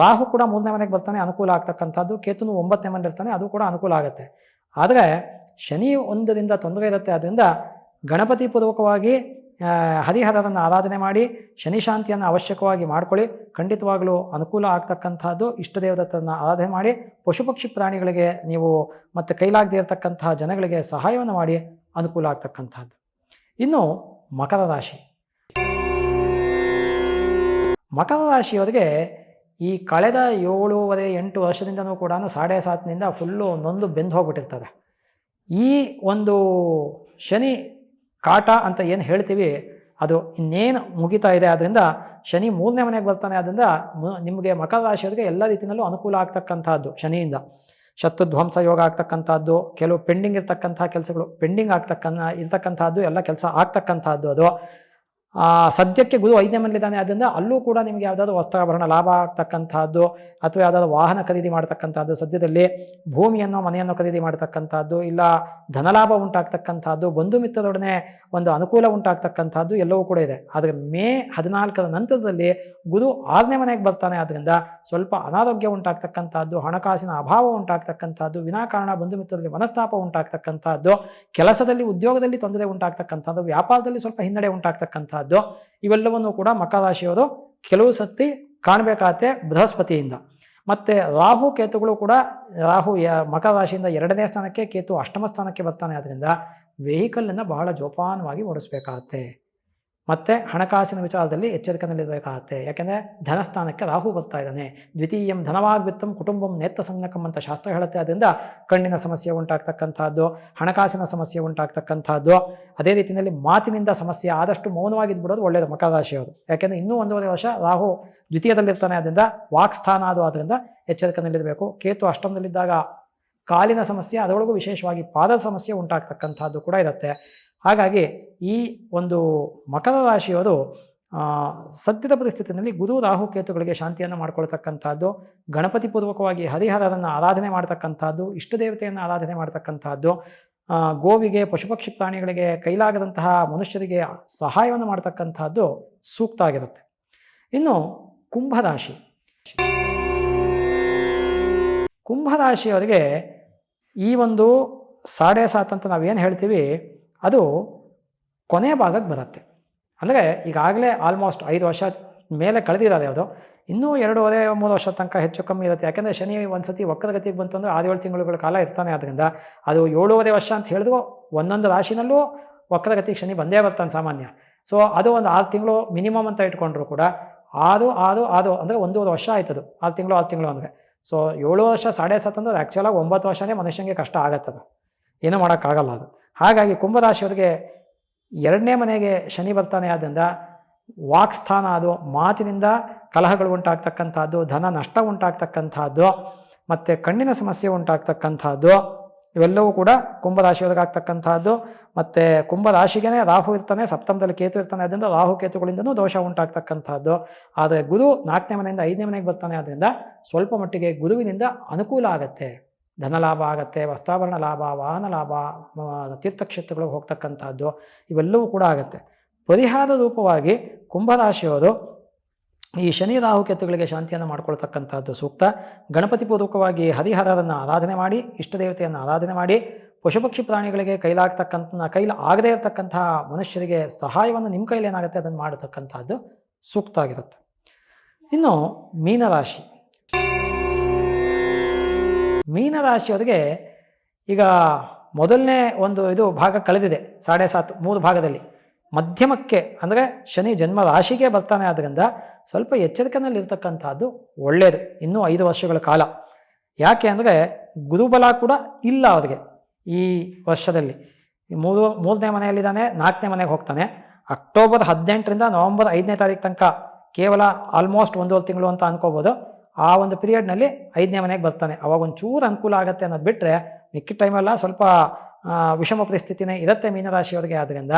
ರಾಹು ಕೂಡ ಮೂರನೇ ಮನೆಗೆ ಬರ್ತಾನೆ, ಅನುಕೂಲ ಆಗ್ತಕ್ಕಂಥದ್ದು. ಕೇತುನು ಒಂಬತ್ತನೇ ಮನೆ ಇರ್ತಾನೆ, ಅದು ಕೂಡ ಅನುಕೂಲ ಆಗುತ್ತೆ. ಆದರೆ ಶನಿ ಒಂದರಿಂದ ತೊಂದರೆ ಇರುತ್ತೆ. ಆದ್ದರಿಂದ ಗಣಪತಿ ಪೂರ್ವಕವಾಗಿ ಹರಿಹರರನ್ನು ಆರಾಧನೆ ಮಾಡಿ ಶನಿ ಶಾಂತಿಯನ್ನು ಅವಶ್ಯಕವಾಗಿ ಮಾಡ್ಕೊಳ್ಳಿ. ಖಂಡಿತವಾಗಲೂ ಅನುಕೂಲ ಆಗ್ತಕ್ಕಂಥದ್ದು ಇಷ್ಟ ದೇವದತ್ತನ್ನು ಆರಾಧನೆ ಮಾಡಿ. ಪಶು ಪಕ್ಷಿ ಪ್ರಾಣಿಗಳಿಗೆ ನೀವು ಮತ್ತು ಕೈಲಾಗದೇ ಇರತಕ್ಕಂತಹ ಜನಗಳಿಗೆ ಸಹಾಯವನ್ನು ಮಾಡಿ ಅನುಕೂಲ ಆಗ್ತಕ್ಕಂಥದ್ದು. ಇನ್ನು ಮಕರ ರಾಶಿ. ಮಕರ ರಾಶಿಯವರಿಗೆ ಈ ಕಳೆದ ಏಳೂವರೆ ಎಂಟು ವರ್ಷದಿಂದನೂ ಕೂಡ ಸಾಡೆ ಸಾತ್ನಿಂದ ಫುಲ್ಲು ನೊಂದು ಬೆಂದು ಹೋಗ್ಬಿಟ್ಟಿರ್ತದೆ. ಈ ಒಂದು ಶನಿ ಕಾಟ ಅಂತ ಏನು ಹೇಳ್ತೀವಿ, ಅದು ಇನ್ನೇನು ಮುಗಿತಾ ಇದೆ. ಆದ್ದರಿಂದ ಶನಿ ಮೂರನೇ ಮನೆಗೆ ಬರ್ತಾನೆ. ಆದ್ದರಿಂದ ನಿಮಗೆ ಮಕರ ರಾಶಿಯವರಿಗೆ ಎಲ್ಲ ರೀತಿಯಲ್ಲೂ ಅನುಕೂಲ ಆಗ್ತಕ್ಕಂಥದ್ದು ಶನಿಯಿಂದ. ಶತ್ರು ಧ್ವಂಸ ಯೋಗ ಆಗ್ತಕ್ಕಂಥದ್ದು, ಕೆಲವು ಪೆಂಡಿಂಗ್ ಇರ್ತಕ್ಕಂಥ ಕೆಲಸಗಳು ಪೆಂಡಿಂಗ್ ಆಗ್ತಕ್ಕಂಥ, ಇರ್ತಕ್ಕಂಥದ್ದು ಎಲ್ಲ ಕೆಲಸ ಆಗ್ತಕ್ಕಂಥದ್ದು ಅದು. ಸದ್ಯಕ್ಕೆ ಗುರು ಐದನೇ ಮನೇಲಿದ್ದಾನೆ ಆದ್ದರಿಂದ ಅಲ್ಲೂ ಕೂಡ ನಿಮಗೆ ಯಾವುದಾದ್ರು ವಸ್ತ್ರಾಭರಣ ಲಾಭ ಆಗ್ತಕ್ಕಂಥದ್ದು ಅಥವಾ ಯಾವುದಾದ್ರು ವಾಹನ ಖರೀದಿ ಮಾಡ್ತಕ್ಕಂಥದ್ದು, ಸದ್ಯದಲ್ಲಿ ಭೂಮಿಯನ್ನು, ಮನೆಯನ್ನು ಖರೀದಿ ಮಾಡ್ತಕ್ಕಂಥದ್ದು, ಇಲ್ಲ ಧನಲಾಭ ಉಂಟಾಗ್ತಕ್ಕಂಥದ್ದು, ಬಂಧು ಮಿತ್ರದೊಡನೆ ಒಂದು ಅನುಕೂಲ ಉಂಟಾಗ್ತಕ್ಕಂಥದ್ದು ಎಲ್ಲವೂ ಕೂಡ ಇದೆ. ಆದರೆ ಮೇ ಹದಿನಾಲ್ಕರ ನಂತರದಲ್ಲಿ ಗುರು ಆರನೇ ಮನೆಗೆ ಬರ್ತಾನೆ. ಆದ್ದರಿಂದ ಸ್ವಲ್ಪ ಅನಾರೋಗ್ಯ ಉಂಟಾಗ್ತಕ್ಕಂಥದ್ದು, ಹಣಕಾಸಿನ ಅಭಾವ ಉಂಟಾಗ್ತಕ್ಕಂಥದ್ದು, ವಿನಾಕಾರಣ ಬಂಧು ಮಿತ್ರದಲ್ಲಿ ಮನಸ್ತಾಪ ಉಂಟಾಗ್ತಕ್ಕಂಥದ್ದು, ಕೆಲಸದಲ್ಲಿ, ಉದ್ಯೋಗದಲ್ಲಿ ತೊಂದರೆ ಉಂಟಾಗ್ತಕ್ಕಂಥದ್ದು, ವ್ಯಾಪಾರದಲ್ಲಿ ಸ್ವಲ್ಪ ಹಿನ್ನಡೆ ಉಂಟಾಗ್ತಕ್ಕಂಥದ್ದು. ಇವೆಲ್ಲವನ್ನು ಕೂಡ ಮಕರ ರಾಶಿಯವರು ಕೆಲವು ಸತಿ ಕಾಣಬೇಕಾಗತ್ತೆ ಬೃಹಸ್ಪತಿಯಿಂದ. ಮತ್ತು ರಾಹು ಕೇತುಗಳು ಕೂಡ ರಾಹು ಮಕರ ರಾಶಿಯಿಂದ ಎರಡನೇ ಸ್ಥಾನಕ್ಕೆ ಕೇತು ಅಷ್ಟಮ ಸ್ಥಾನಕ್ಕೆ ಬರ್ತಾನೆ ಆದ್ದರಿಂದ ವೆಹಿಕಲನ್ನು ಬಹಳ ಜೋಪಾನವಾಗಿ ಓಡಿಸ್ಬೇಕಾಗತ್ತೆ. ಮತ್ತು ಹಣಕಾಸಿನ ವಿಚಾರದಲ್ಲಿ ಎಚ್ಚರಿಕೆಯಲ್ಲಿರಬೇಕಾಗತ್ತೆ ಯಾಕೆಂದರೆ ಧನಸ್ಥಾನಕ್ಕೆ ರಾಹು ಬರ್ತಾ ಇದ್ದಾನೆ. ದ್ವಿತೀಯಂ ಧನವಾಗ್ವಿತ್ತಂ ಕುಟುಂಬಂ ನೇತ್ರ ಸಂಗಕಂ ಅಂತ ಶಾಸ್ತ್ರ ಹೇಳುತ್ತೆ. ಅದರಿಂದ ಕಣ್ಣಿನ ಸಮಸ್ಯೆ ಉಂಟಾಗ್ತಕ್ಕಂಥದ್ದು, ಹಣಕಾಸಿನ ಸಮಸ್ಯೆ ಉಂಟಾಗ್ತಕ್ಕಂಥದ್ದು, ಅದೇ ರೀತಿಯಲ್ಲಿ ಮಾತಿನಿಂದ ಸಮಸ್ಯೆ ಆದಷ್ಟು ಮೌನವಾಗಿದ್ಬಿಡೋದು ಒಳ್ಳೆಯದು ಮಕರ ರಾಶಿಯವರು ಯಾಕೆಂದರೆ ಇನ್ನೂ ಒಂದೂವರೆ ವರ್ಷ ರಾಹು ದ್ವಿತೀಯದಲ್ಲಿರ್ತಾನೆ. ಅದರಿಂದ ವಾಕ್ಸ್ಥಾನ ಅದು. ಆದ್ದರಿಂದ ಎಚ್ಚರಿಕೆಯಲ್ಲಿರಬೇಕು ಕೇತು ಅಷ್ಟಮದಲ್ಲಿದ್ದಾಗ ಕಾಲಿನ ಸಮಸ್ಯೆ, ಅದರೊಳಗೂ ವಿಶೇಷವಾಗಿ ಪಾದ ಸಮಸ್ಯೆ ಉಂಟಾಗ್ತಕ್ಕಂಥದ್ದು ಕೂಡ ಇರುತ್ತೆ. ಹಾಗಾಗಿ ಈ ಒಂದು ಮಕರ ರಾಶಿಯವರು ಸದ್ಯದ ಪರಿಸ್ಥಿತಿಯಲ್ಲಿ ಗುರು ರಾಹು ಕೇತುಗಳಿಗೆ ಶಾಂತಿಯನ್ನು ಮಾಡ್ಕೊಳ್ತಕ್ಕಂಥದ್ದು, ಗಣಪತಿ ಪೂರ್ವಕವಾಗಿ ಹರಿಹರರನ್ನು ಆರಾಧನೆ ಮಾಡ್ತಕ್ಕಂಥದ್ದು, ಇಷ್ಟ ದೇವತೆಯನ್ನು ಆರಾಧನೆ ಮಾಡ್ತಕ್ಕಂಥದ್ದು ಗೋವಿಗೆ, ಪಶುಪಕ್ಷಿ ಪ್ರಾಣಿಗಳಿಗೆ ಕೈಲಾಗದಂತಹ ಮನುಷ್ಯರಿಗೆ ಸಹಾಯವನ್ನು ಮಾಡ್ತಕ್ಕಂಥದ್ದು ಸೂಕ್ತ ಆಗಿರುತ್ತೆ. ಇನ್ನು ಕುಂಭರಾಶಿ ಕುಂಭರಾಶಿಯವರಿಗೆ ಈ ಒಂದು ಸಾಡೆ ಸಾತ್ ಅಂತ ನಾವೇನು ಹೇಳ್ತೀವಿ ಅದು ಕೊನೆ ಭಾಗಕ್ಕೆ ಬರುತ್ತೆ. ಅಂದರೆ ಈಗಾಗಲೇ ಆಲ್ಮೋಸ್ಟ್ ಐದು ವರ್ಷ ಮೇಲೆ ಕಳೆದಿರೋದು ಯಾವುದು. ಇನ್ನೂ ಎರಡೂವರೆ, ಮೂರು ವರ್ಷ ತನಕ ಹೆಚ್ಚು ಕಮ್ಮಿ ಇರುತ್ತೆ. ಯಾಕೆಂದರೆ ಶನಿ ಒಂದು ಸತಿ ವಕ್ರಗತಿಗೆ ಬಂತು ಅಂದರೆ ಆರು ಏಳು ತಿಂಗಳುಗಳ ಕಾಲ ಇರ್ತಾನೆ. ಆದ್ದರಿಂದ ಅದು ಏಳೂವರೆ ವರ್ಷ ಅಂತ ಹೇಳಿದ್ರು ಒಂದೊಂದು ರಾಶಿನಲ್ಲೂ ವಕ್ರಗತಿಗೆ ಶನಿ ಬಂದೇ ಬರ್ತಾನೆ ಸಾಮಾನ್ಯ. ಸೊ ಅದು ಒಂದು ಆರು ತಿಂಗಳು ಮಿನಿಮಮ್ ಅಂತ ಇಟ್ಕೊಂಡ್ರು ಕೂಡ ಆರು ಆರು ಆರು ಅಂದರೆ ಒಂದೂವರೆ ವರ್ಷ ಆಯ್ತದು ಆರು ತಿಂಗಳು ಆರು ತಿಂಗಳು ಅಂದರೆ. ಸೊ ಏಳು ವರ್ಷ ಸಾಡೆ ಸತ್ತು ಅಂದ್ರೆ ಆ್ಯಕ್ಚುಲಾಗಿ ಒಂಬತ್ತು ವರ್ಷನೇ ಮನುಷ್ಯನಿಗೆ ಕಷ್ಟ ಆಗತ್ತದು ಏನೂ ಮಾಡೋಕ್ಕಾಗಲ್ಲ ಅದು. ಹಾಗಾಗಿ ಕುಂಭರಾಶಿಯವರಿಗೆ ಎರಡನೇ ಮನೆಗೆ ಶನಿ ಬರ್ತಾನೆ ಆದ್ದರಿಂದ ವಾಕ್ಸ್ಥಾನ ಅದು, ಮಾತಿನಿಂದ ಕಲಹಗಳು ಉಂಟಾಗ್ತಕ್ಕಂಥದ್ದು, ಧನ ನಷ್ಟ ಉಂಟಾಗ್ತಕ್ಕಂಥದ್ದು, ಮತ್ತು ಕಣ್ಣಿನ ಸಮಸ್ಯೆ ಉಂಟಾಗ್ತಕ್ಕಂಥದ್ದು, ಇವೆಲ್ಲವೂ ಕೂಡ ಕುಂಭರಾಶಿಯವ್ರಿಗೆ ಆಗ್ತಕ್ಕಂಥದ್ದು. ಮತ್ತು ಕುಂಭರಾಶಿಗೇ ರಾಹು ಇರ್ತಾನೆ, ಸಪ್ತಮದಲ್ಲಿ ಕೇತು ಇರ್ತಾನೆ ಅದರಿಂದ ರಾಹು ಕೇತುಗಳಿಂದನೂ ದೋಷ ಉಂಟಾಗ್ತಕ್ಕಂಥದ್ದು. ಆದರೆ ಗುರು ನಾಲ್ಕನೇ ಮನೆಯಿಂದ ಐದನೇ ಮನೆಗೆ ಬರ್ತಾನೆ ಆದ್ದರಿಂದ ಸ್ವಲ್ಪ ಮಟ್ಟಿಗೆ ಗುರುವಿನಿಂದ ಅನುಕೂಲ ಆಗತ್ತೆ. ಧನ ಲಾಭ ಆಗುತ್ತೆ ವಸ್ತಾಭರಣ ಲಾಭ, ವಾಹನ ಲಾಭ ತೀರ್ಥಕ್ಷೇತ್ರಗಳಿಗೆ ಹೋಗ್ತಕ್ಕಂಥದ್ದು ಇವೆಲ್ಲವೂ ಕೂಡ ಆಗುತ್ತೆ. ಪರಿಹಾರ ರೂಪವಾಗಿ ಕುಂಭರಾಶಿಯವರು ಈ ಶನಿ ರಾಹು ಕೆತ್ತುಗಳಿಗೆ ಶಾಂತಿಯನ್ನು ಮಾಡ್ಕೊಳ್ತಕ್ಕಂಥದ್ದು ಸೂಕ್ತ. ಗಣಪತಿ ಪೂರ್ವಕವಾಗಿ ಹರಿಹರರನ್ನು ಆರಾಧನೆ ಮಾಡಿ, ಇಷ್ಟ ದೇವತೆಯನ್ನು ಆರಾಧನೆ ಮಾಡಿ, ಪಶುಪಕ್ಷಿ ಪ್ರಾಣಿಗಳಿಗೆ ಕೈಲಾಗ್ತಕ್ಕಂಥ ಕೈಲಿ ಆಗದೇ ಇರತಕ್ಕಂತಹ ಮನುಷ್ಯರಿಗೆ ಸಹಾಯವನ್ನು ನಿಮ್ಮ ಕೈಲಿ ಏನಾಗುತ್ತೆ ಅದನ್ನು ಮಾಡತಕ್ಕಂಥದ್ದು ಸೂಕ್ತ ಆಗಿರುತ್ತೆ. ಇನ್ನು ಮೀನರಾಶಿ. ಮೀನರಾಶಿಯವರಿಗೆ ಈಗ ಮೊದಲನೇ ಒಂದು ಇದು ಭಾಗ ಕಳೆದಿದೆ, ಸಾಡೆ ಸಾತ್, ಮೂರು ಭಾಗದಲ್ಲಿ. ಮಧ್ಯಮಕ್ಕೆ ಅಂದರೆ ಶನಿ ಜನ್ಮ ರಾಶಿಗೆ ಬರ್ತಾನೆ ಆದ್ದರಿಂದ ಸ್ವಲ್ಪ ಎಚ್ಚರಿಕೆಯಲ್ಲಿರ್ತಕ್ಕಂಥದ್ದು ಒಳ್ಳೆಯದು ಇನ್ನೂ ಐದು ವರ್ಷಗಳ ಕಾಲ. ಯಾಕೆ ಅಂದರೆ ಗುರುಬಲ ಕೂಡ ಇಲ್ಲ ಅವರಿಗೆ ಈ ವರ್ಷದಲ್ಲಿ. ಮೂರು, ಮೂರನೇ ಮನೆಯಲ್ಲಿದ್ದಾನೆ, ನಾಲ್ಕನೇ ಮನೆಗೆ ಹೋಗ್ತಾನೆ. ಅಕ್ಟೋಬರ್ ಹದಿನೆಂಟರಿಂದ ನವಂಬರ್ ಐದನೇ ತಾರೀಕು ತನಕ ಕೇವಲ ಆಲ್ಮೋಸ್ಟ್ ಒಂದೂವರೆ ತಿಂಗಳು ಅಂತ ಅನ್ಕೋಬೋದು. ಆ ಒಂದು ಪೀರಿಯಡ್ನಲ್ಲಿ ಐದನೇ ಮನೆಗೆ ಬರ್ತಾನೆ. ಅವಾಗ ಒಂಚೂರು ಅನುಕೂಲ ಆಗುತ್ತೆ ಅನ್ನೋದು ಬಿಟ್ಟರೆ ಮಿಕ್ಕಿದ ಟೈಮೆಲ್ಲ ಸ್ವಲ್ಪ ವಿಷಮ ಪರಿಸ್ಥಿತಿನೇ ಇರುತ್ತೆ ಮೀನರಾಶಿಯವ್ರಿಗೆ ಆದ್ದರಿಂದ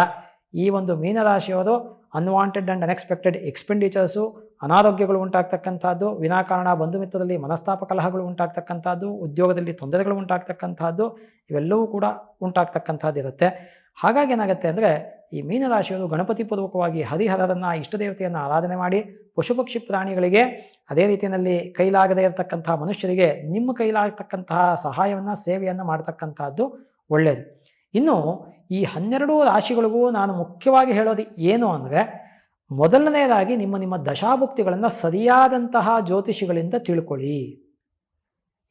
ಈ ಒಂದು ಮೀನರಾಶಿಯವರು ಅನ್ವಾಂಟೆಡ್ ಆ್ಯಂಡ್ ಅನ್ಎಕ್ಸ್ಪೆಕ್ಟೆಡ್ ಎಕ್ಸ್ಪೆಂಡಿಚರ್ಸು ಅನಾರೋಗ್ಯಗಳು ಉಂಟಾಗ್ತಕ್ಕಂಥದ್ದು, ವಿನಾಕಾರಣ ಬಂಧು ಮಿತ್ರದಲ್ಲಿ ಮನಸ್ತಾಪ ಕಲಹಗಳು ಉಂಟಾಗ್ತಕ್ಕಂಥದ್ದು, ಉದ್ಯೋಗದಲ್ಲಿ ತೊಂದರೆಗಳು ಉಂಟಾಗ್ತಕ್ಕಂಥದ್ದು, ಇವೆಲ್ಲವೂ ಕೂಡ ಉಂಟಾಗ್ತಕ್ಕಂಥದ್ದು ಇರುತ್ತೆ ಹಾಗಾಗಿ ಏನಾಗುತ್ತೆ ಅಂದರೆ ಈ ಮೀನರಾಶಿಯವರು ಗಣಪತಿ ಪೂರ್ವಕವಾಗಿ ಹರಿಹರರನ್ನು, ಇಷ್ಟದೇವತೆಯನ್ನು ಆರಾಧನೆ ಮಾಡಿ ಪಶುಪಕ್ಷಿ ಪ್ರಾಣಿಗಳಿಗೆ ಅದೇ ರೀತಿಯಲ್ಲಿ ಕೈಲಾಗದೇ ಇರತಕ್ಕಂತಹ ಮನುಷ್ಯರಿಗೆ ನಿಮ್ಮ ಕೈಲಾಗತಕ್ಕಂತಹ ಸಹಾಯವನ್ನು, ಸೇವೆಯನ್ನು ಮಾಡ್ತಕ್ಕಂಥದ್ದು ಒಳ್ಳೆಯದು ಇನ್ನು ಈ ಹನ್ನೆರಡು ರಾಶಿಗಳಿಗೂ ನಾನು ಮುಖ್ಯವಾಗಿ ಹೇಳೋದು ಏನು ಅಂದರೆ ಮೊದಲನೆಯದಾಗಿ ನಿಮ್ಮ ನಿಮ್ಮ ದಶಾಭುಕ್ತಿಗಳನ್ನು ಸರಿಯಾದಂತಹ ಜ್ಯೋತಿಷಿಗಳಿಂದ ತಿಳ್ಕೊಳ್ಳಿ.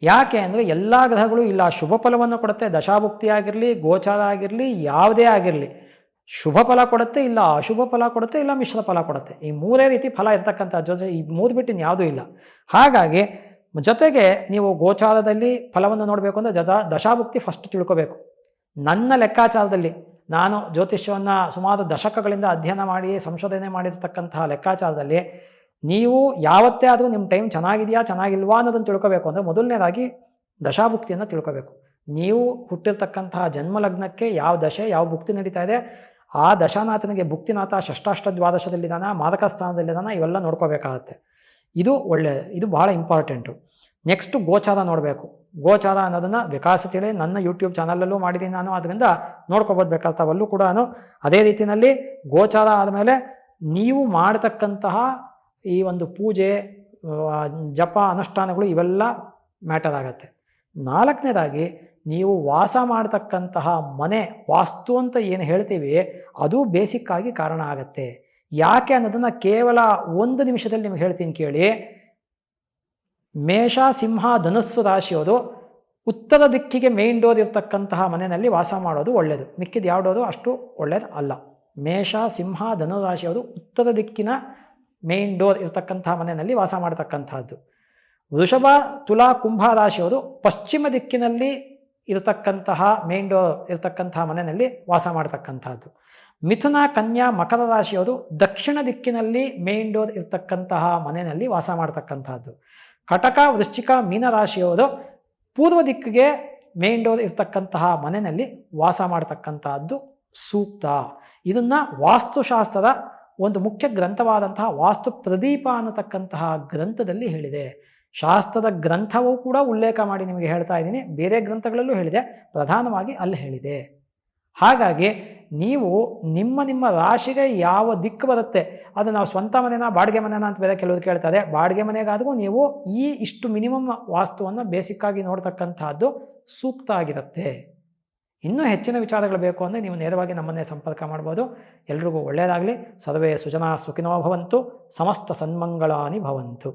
ಯಾಕೆ ಅಂದರೆ ಎಲ್ಲ ಗ್ರಹಗಳು ಇಲ್ಲ, ಶುಭ ಫಲವನ್ನು ಕೊಡುತ್ತೆ, ದಶಾಭುಕ್ತಿ ಆಗಿರಲಿ, ಗೋಚಾರ ಆಗಿರಲಿ, ಯಾವುದೇ ಆಗಿರಲಿ. ಶುಭ ಫಲ ಕೊಡುತ್ತೆ ಇಲ್ಲ, ಅಶುಭ ಫಲ ಕೊಡುತ್ತೆ ಇಲ್ಲ, ಮಿಶ್ರ ಫಲ ಕೊಡುತ್ತೆ. ಈ ಮೂರೇ ರೀತಿ ಫಲ ಇರತಕ್ಕಂಥ ಜೊತೆ ಈ ಮೂರು ಬಿಟ್ಟು ಯಾವುದೂ ಇಲ್ಲ. ಹಾಗಾಗಿ ಜೊತೆಗೆ ನೀವು ಗೋಚಾರದಲ್ಲಿ ಫಲವನ್ನು ನೋಡಬೇಕು ಅಂದರೆ ಜದ ದಶಾಭುಕ್ತಿ ಫಸ್ಟ್ ತಿಳ್ಕೋಬೇಕು. ನನ್ನ ಲೆಕ್ಕಾಚಾರದಲ್ಲಿ ನಾನು ಜ್ಯೋತಿಷ್ಯವನ್ನು ಸುಮಾರು ದಶಕಗಳಿಂದ ಅಧ್ಯಯನ ಮಾಡಿ, ಸಂಶೋಧನೆ ಮಾಡಿರ್ತಕ್ಕಂತಹ ಲೆಕ್ಕಾಚಾರದಲ್ಲಿ ನೀವು ಯಾವತ್ತೇ ಆದರೂ ನಿಮ್ಮ ಟೈಮ್ ಚೆನ್ನಾಗಿದೆಯಾ, ಚೆನ್ನಾಗಿಲ್ವಾ ಅನ್ನೋದನ್ನು ತಿಳ್ಕೋಬೇಕು. ಅಂದರೆ ಮೊದಲನೇದಾಗಿ ದಶಾಭುಕ್ತಿಯನ್ನು ತಿಳ್ಕೋಬೇಕು. ನೀವು ಹುಟ್ಟಿರ್ತಕ್ಕಂತಹ ಜನ್ಮ ಲಗ್ನಕ್ಕೆ ಯಾವ ದಶೆ, ಯಾವ ಭುಕ್ತಿ ನಡೀತಾ ಇದೆ, ಆ ದಶಾನಾಥನಿಗೆ ಭುಕ್ತಿನಾಥ ಷಷ್ಟಾಷ್ಟ ದ್ವಾದಶದಲ್ಲಿದ್ದಾನ ಮಾದಕ ಸ್ಥಾನದಲ್ಲಿದ್ದಾನ ಇವೆಲ್ಲ ನೋಡ್ಕೋಬೇಕಾಗತ್ತೆ. ಇದು ಒಳ್ಳೆಯ ಇದು ಭಾಳ ಇಂಪಾರ್ಟೆಂಟು ನೆಕ್ಸ್ಟು ಗೋಚಾರ ನೋಡಬೇಕು. ಗೋಚಾರ ಅನ್ನೋದನ್ನು ವಿಕಾಸ ತಿಳಿ, ನನ್ನ ಯೂಟ್ಯೂಬ್ ಚಾನಲಲ್ಲೂ ಮಾಡಿದ್ದೀನಿ ನಾನು ಅದರಿಂದ ನೋಡ್ಕೋಬೋದು ಬೇಕಾಗ್ತಾವಲ್ಲೂ ಕೂಡ ಅದೇ ರೀತಿಯಲ್ಲಿ ಗೋಚಾರ ಆದಮೇಲೆ ನೀವು ಮಾಡತಕ್ಕಂತಹ ಈ ಒಂದು ಪೂಜೆ ಜಪ, ಅನುಷ್ಠಾನಗಳು ಇವೆಲ್ಲ ಮ್ಯಾಟರ್ ಆಗತ್ತೆ. ನಾಲ್ಕನೇದಾಗಿ, ನೀವು ವಾಸ ಮಾಡತಕ್ಕಂತಹ ಮನೆ, ವಾಸ್ತು ಅಂತ ಏನು ಹೇಳ್ತೀವಿ, ಅದು ಬೇಸಿಕ್ಕಾಗಿ ಕಾರಣ ಆಗತ್ತೆ. ಯಾಕೆ ಅನ್ನೋದನ್ನು ಕೇವಲ ಒಂದು ನಿಮಿಷದಲ್ಲಿ ನಿಮ್ಗೆ ಹೇಳ್ತೀನಿ ಕೇಳಿ. ಮೇಷ, ಸಿಂಹ, ಧನುಸ್ಸು ರಾಶಿಯೋದು ಉತ್ತರ ದಿಕ್ಕಿಗೆ ಮೇನ್ ಡೋರ್ ಇರ್ತಕ್ಕಂತಹ ಮನೆಯಲ್ಲಿ ವಾಸ ಮಾಡೋದು ಒಳ್ಳೆಯದು ಮಿಕ್ಕಿದ ಯಾವ ಡೋರು ಅಷ್ಟು ಒಳ್ಳೆಯದು ಅಲ್ಲ. ಮೇಷ, ಸಿಂಹ ಧನು ರಾಶಿಯವರು ಉತ್ತರ ದಿಕ್ಕಿನ ಮೇನ್ ಡೋರ್ ಇರತಕ್ಕಂಥ ಮನೆಯಲ್ಲಿ ವಾಸ ಮಾಡತಕ್ಕಂತಹದ್ದು. ವೃಷಭ, ತುಲಾ, ಕುಂಭ ರಾಶಿಯವರು ಪಶ್ಚಿಮ ದಿಕ್ಕಿನಲ್ಲಿ ಇರತಕ್ಕಂತಹ ಮೇನ್ ಡೋರ್ ಇರತಕ್ಕಂತಹ ಮನೆಯಲ್ಲಿ ವಾಸ ಮಾಡತಕ್ಕಂತಹದ್ದು. ಮಿಥುನ, ಕನ್ಯಾ, ಮಕರ ರಾಶಿಯವರು ದಕ್ಷಿಣ ದಿಕ್ಕಿನಲ್ಲಿ ಮೇನ್ ಡೋರ್ ಇರತಕ್ಕಂತಹ ಮನೆಯಲ್ಲಿ ವಾಸ ಮಾಡತಕ್ಕಂತಹದ್ದು. ಕಟಕ, ವೃಶ್ಚಿಕ ಮೀನರಾಶಿಯವರು ಪೂರ್ವ ದಿಕ್ಕಿಗೆ ಮೇನ್ ಡೋರ್ ಇರತಕ್ಕಂತಹ ಮನೆಯಲ್ಲಿ ವಾಸ ಮಾಡತಕ್ಕಂತಹದ್ದು ಸೂಕ್ತ. ಇದನ್ನು ವಾಸ್ತುಶಾಸ್ತ್ರದ ಒಂದು ಮುಖ್ಯ ಗ್ರಂಥವಾದಂತಹ ವಾಸ್ತು ಪ್ರದೀಪ ಅನ್ನತಕ್ಕಂತಹ ಗ್ರಂಥದಲ್ಲಿ ಹೇಳಿದೆ. ಶಾಸ್ತ್ರದ ಗ್ರಂಥವೂ ಕೂಡ ಉಲ್ಲೇಖ ಮಾಡಿ ನಿಮಗೆ ಹೇಳ್ತಾ ಇದ್ದೀನಿ. ಬೇರೆ ಗ್ರಂಥಗಳಲ್ಲೂ ಹೇಳಿದೆ. ಪ್ರಧಾನವಾಗಿ ಅಲ್ಲಿ ಹೇಳಿದೆ. ಹಾಗಾಗಿ ನೀವು ನಿಮ್ಮ ನಿಮ್ಮ ರಾಶಿಗೆ ಯಾವ ದಿಕ್ಕು ಬರುತ್ತೆ, ಅದು ನಾವು ಸ್ವಂತ ಮನೆನ, ಬಾಡಿಗೆ ಮನೆನ ಅಂತ ಬೇರೆ ಕೆಲವರು ಕೇಳ್ತಾರೆ. ಬಾಡಿಗೆ ಮನೆಗಾದರೂ ನೀವು ಈ ಇಷ್ಟು ಮಿನಿಮಮ್ ವಾಸ್ತುವನ್ನು ಬೇಸಿಕ್ಕಾಗಿ ನೋಡ್ತಕ್ಕಂತಹದ್ದು ಸೂಕ್ತ ಆಗಿರುತ್ತೆ. ಇನ್ನೂ ಹೆಚ್ಚಿನ ವಿಚಾರಗಳು ಬೇಕು ಅಂದರೆ ನೀವು ನೇರವಾಗಿ ನಮ್ಮನ್ನೇ ಸಂಪರ್ಕ ಮಾಡ್ಬೋದು. ಎಲ್ರಿಗೂ ಒಳ್ಳೆಯದಾಗಲಿ ಸದವೇ ಸುಜನಾ ಸುಖಿನೋ ಭವಂತು. ಸಮಸ್ತ ಸನ್ಮಂಗಳಾನಿ ಭವಂತು.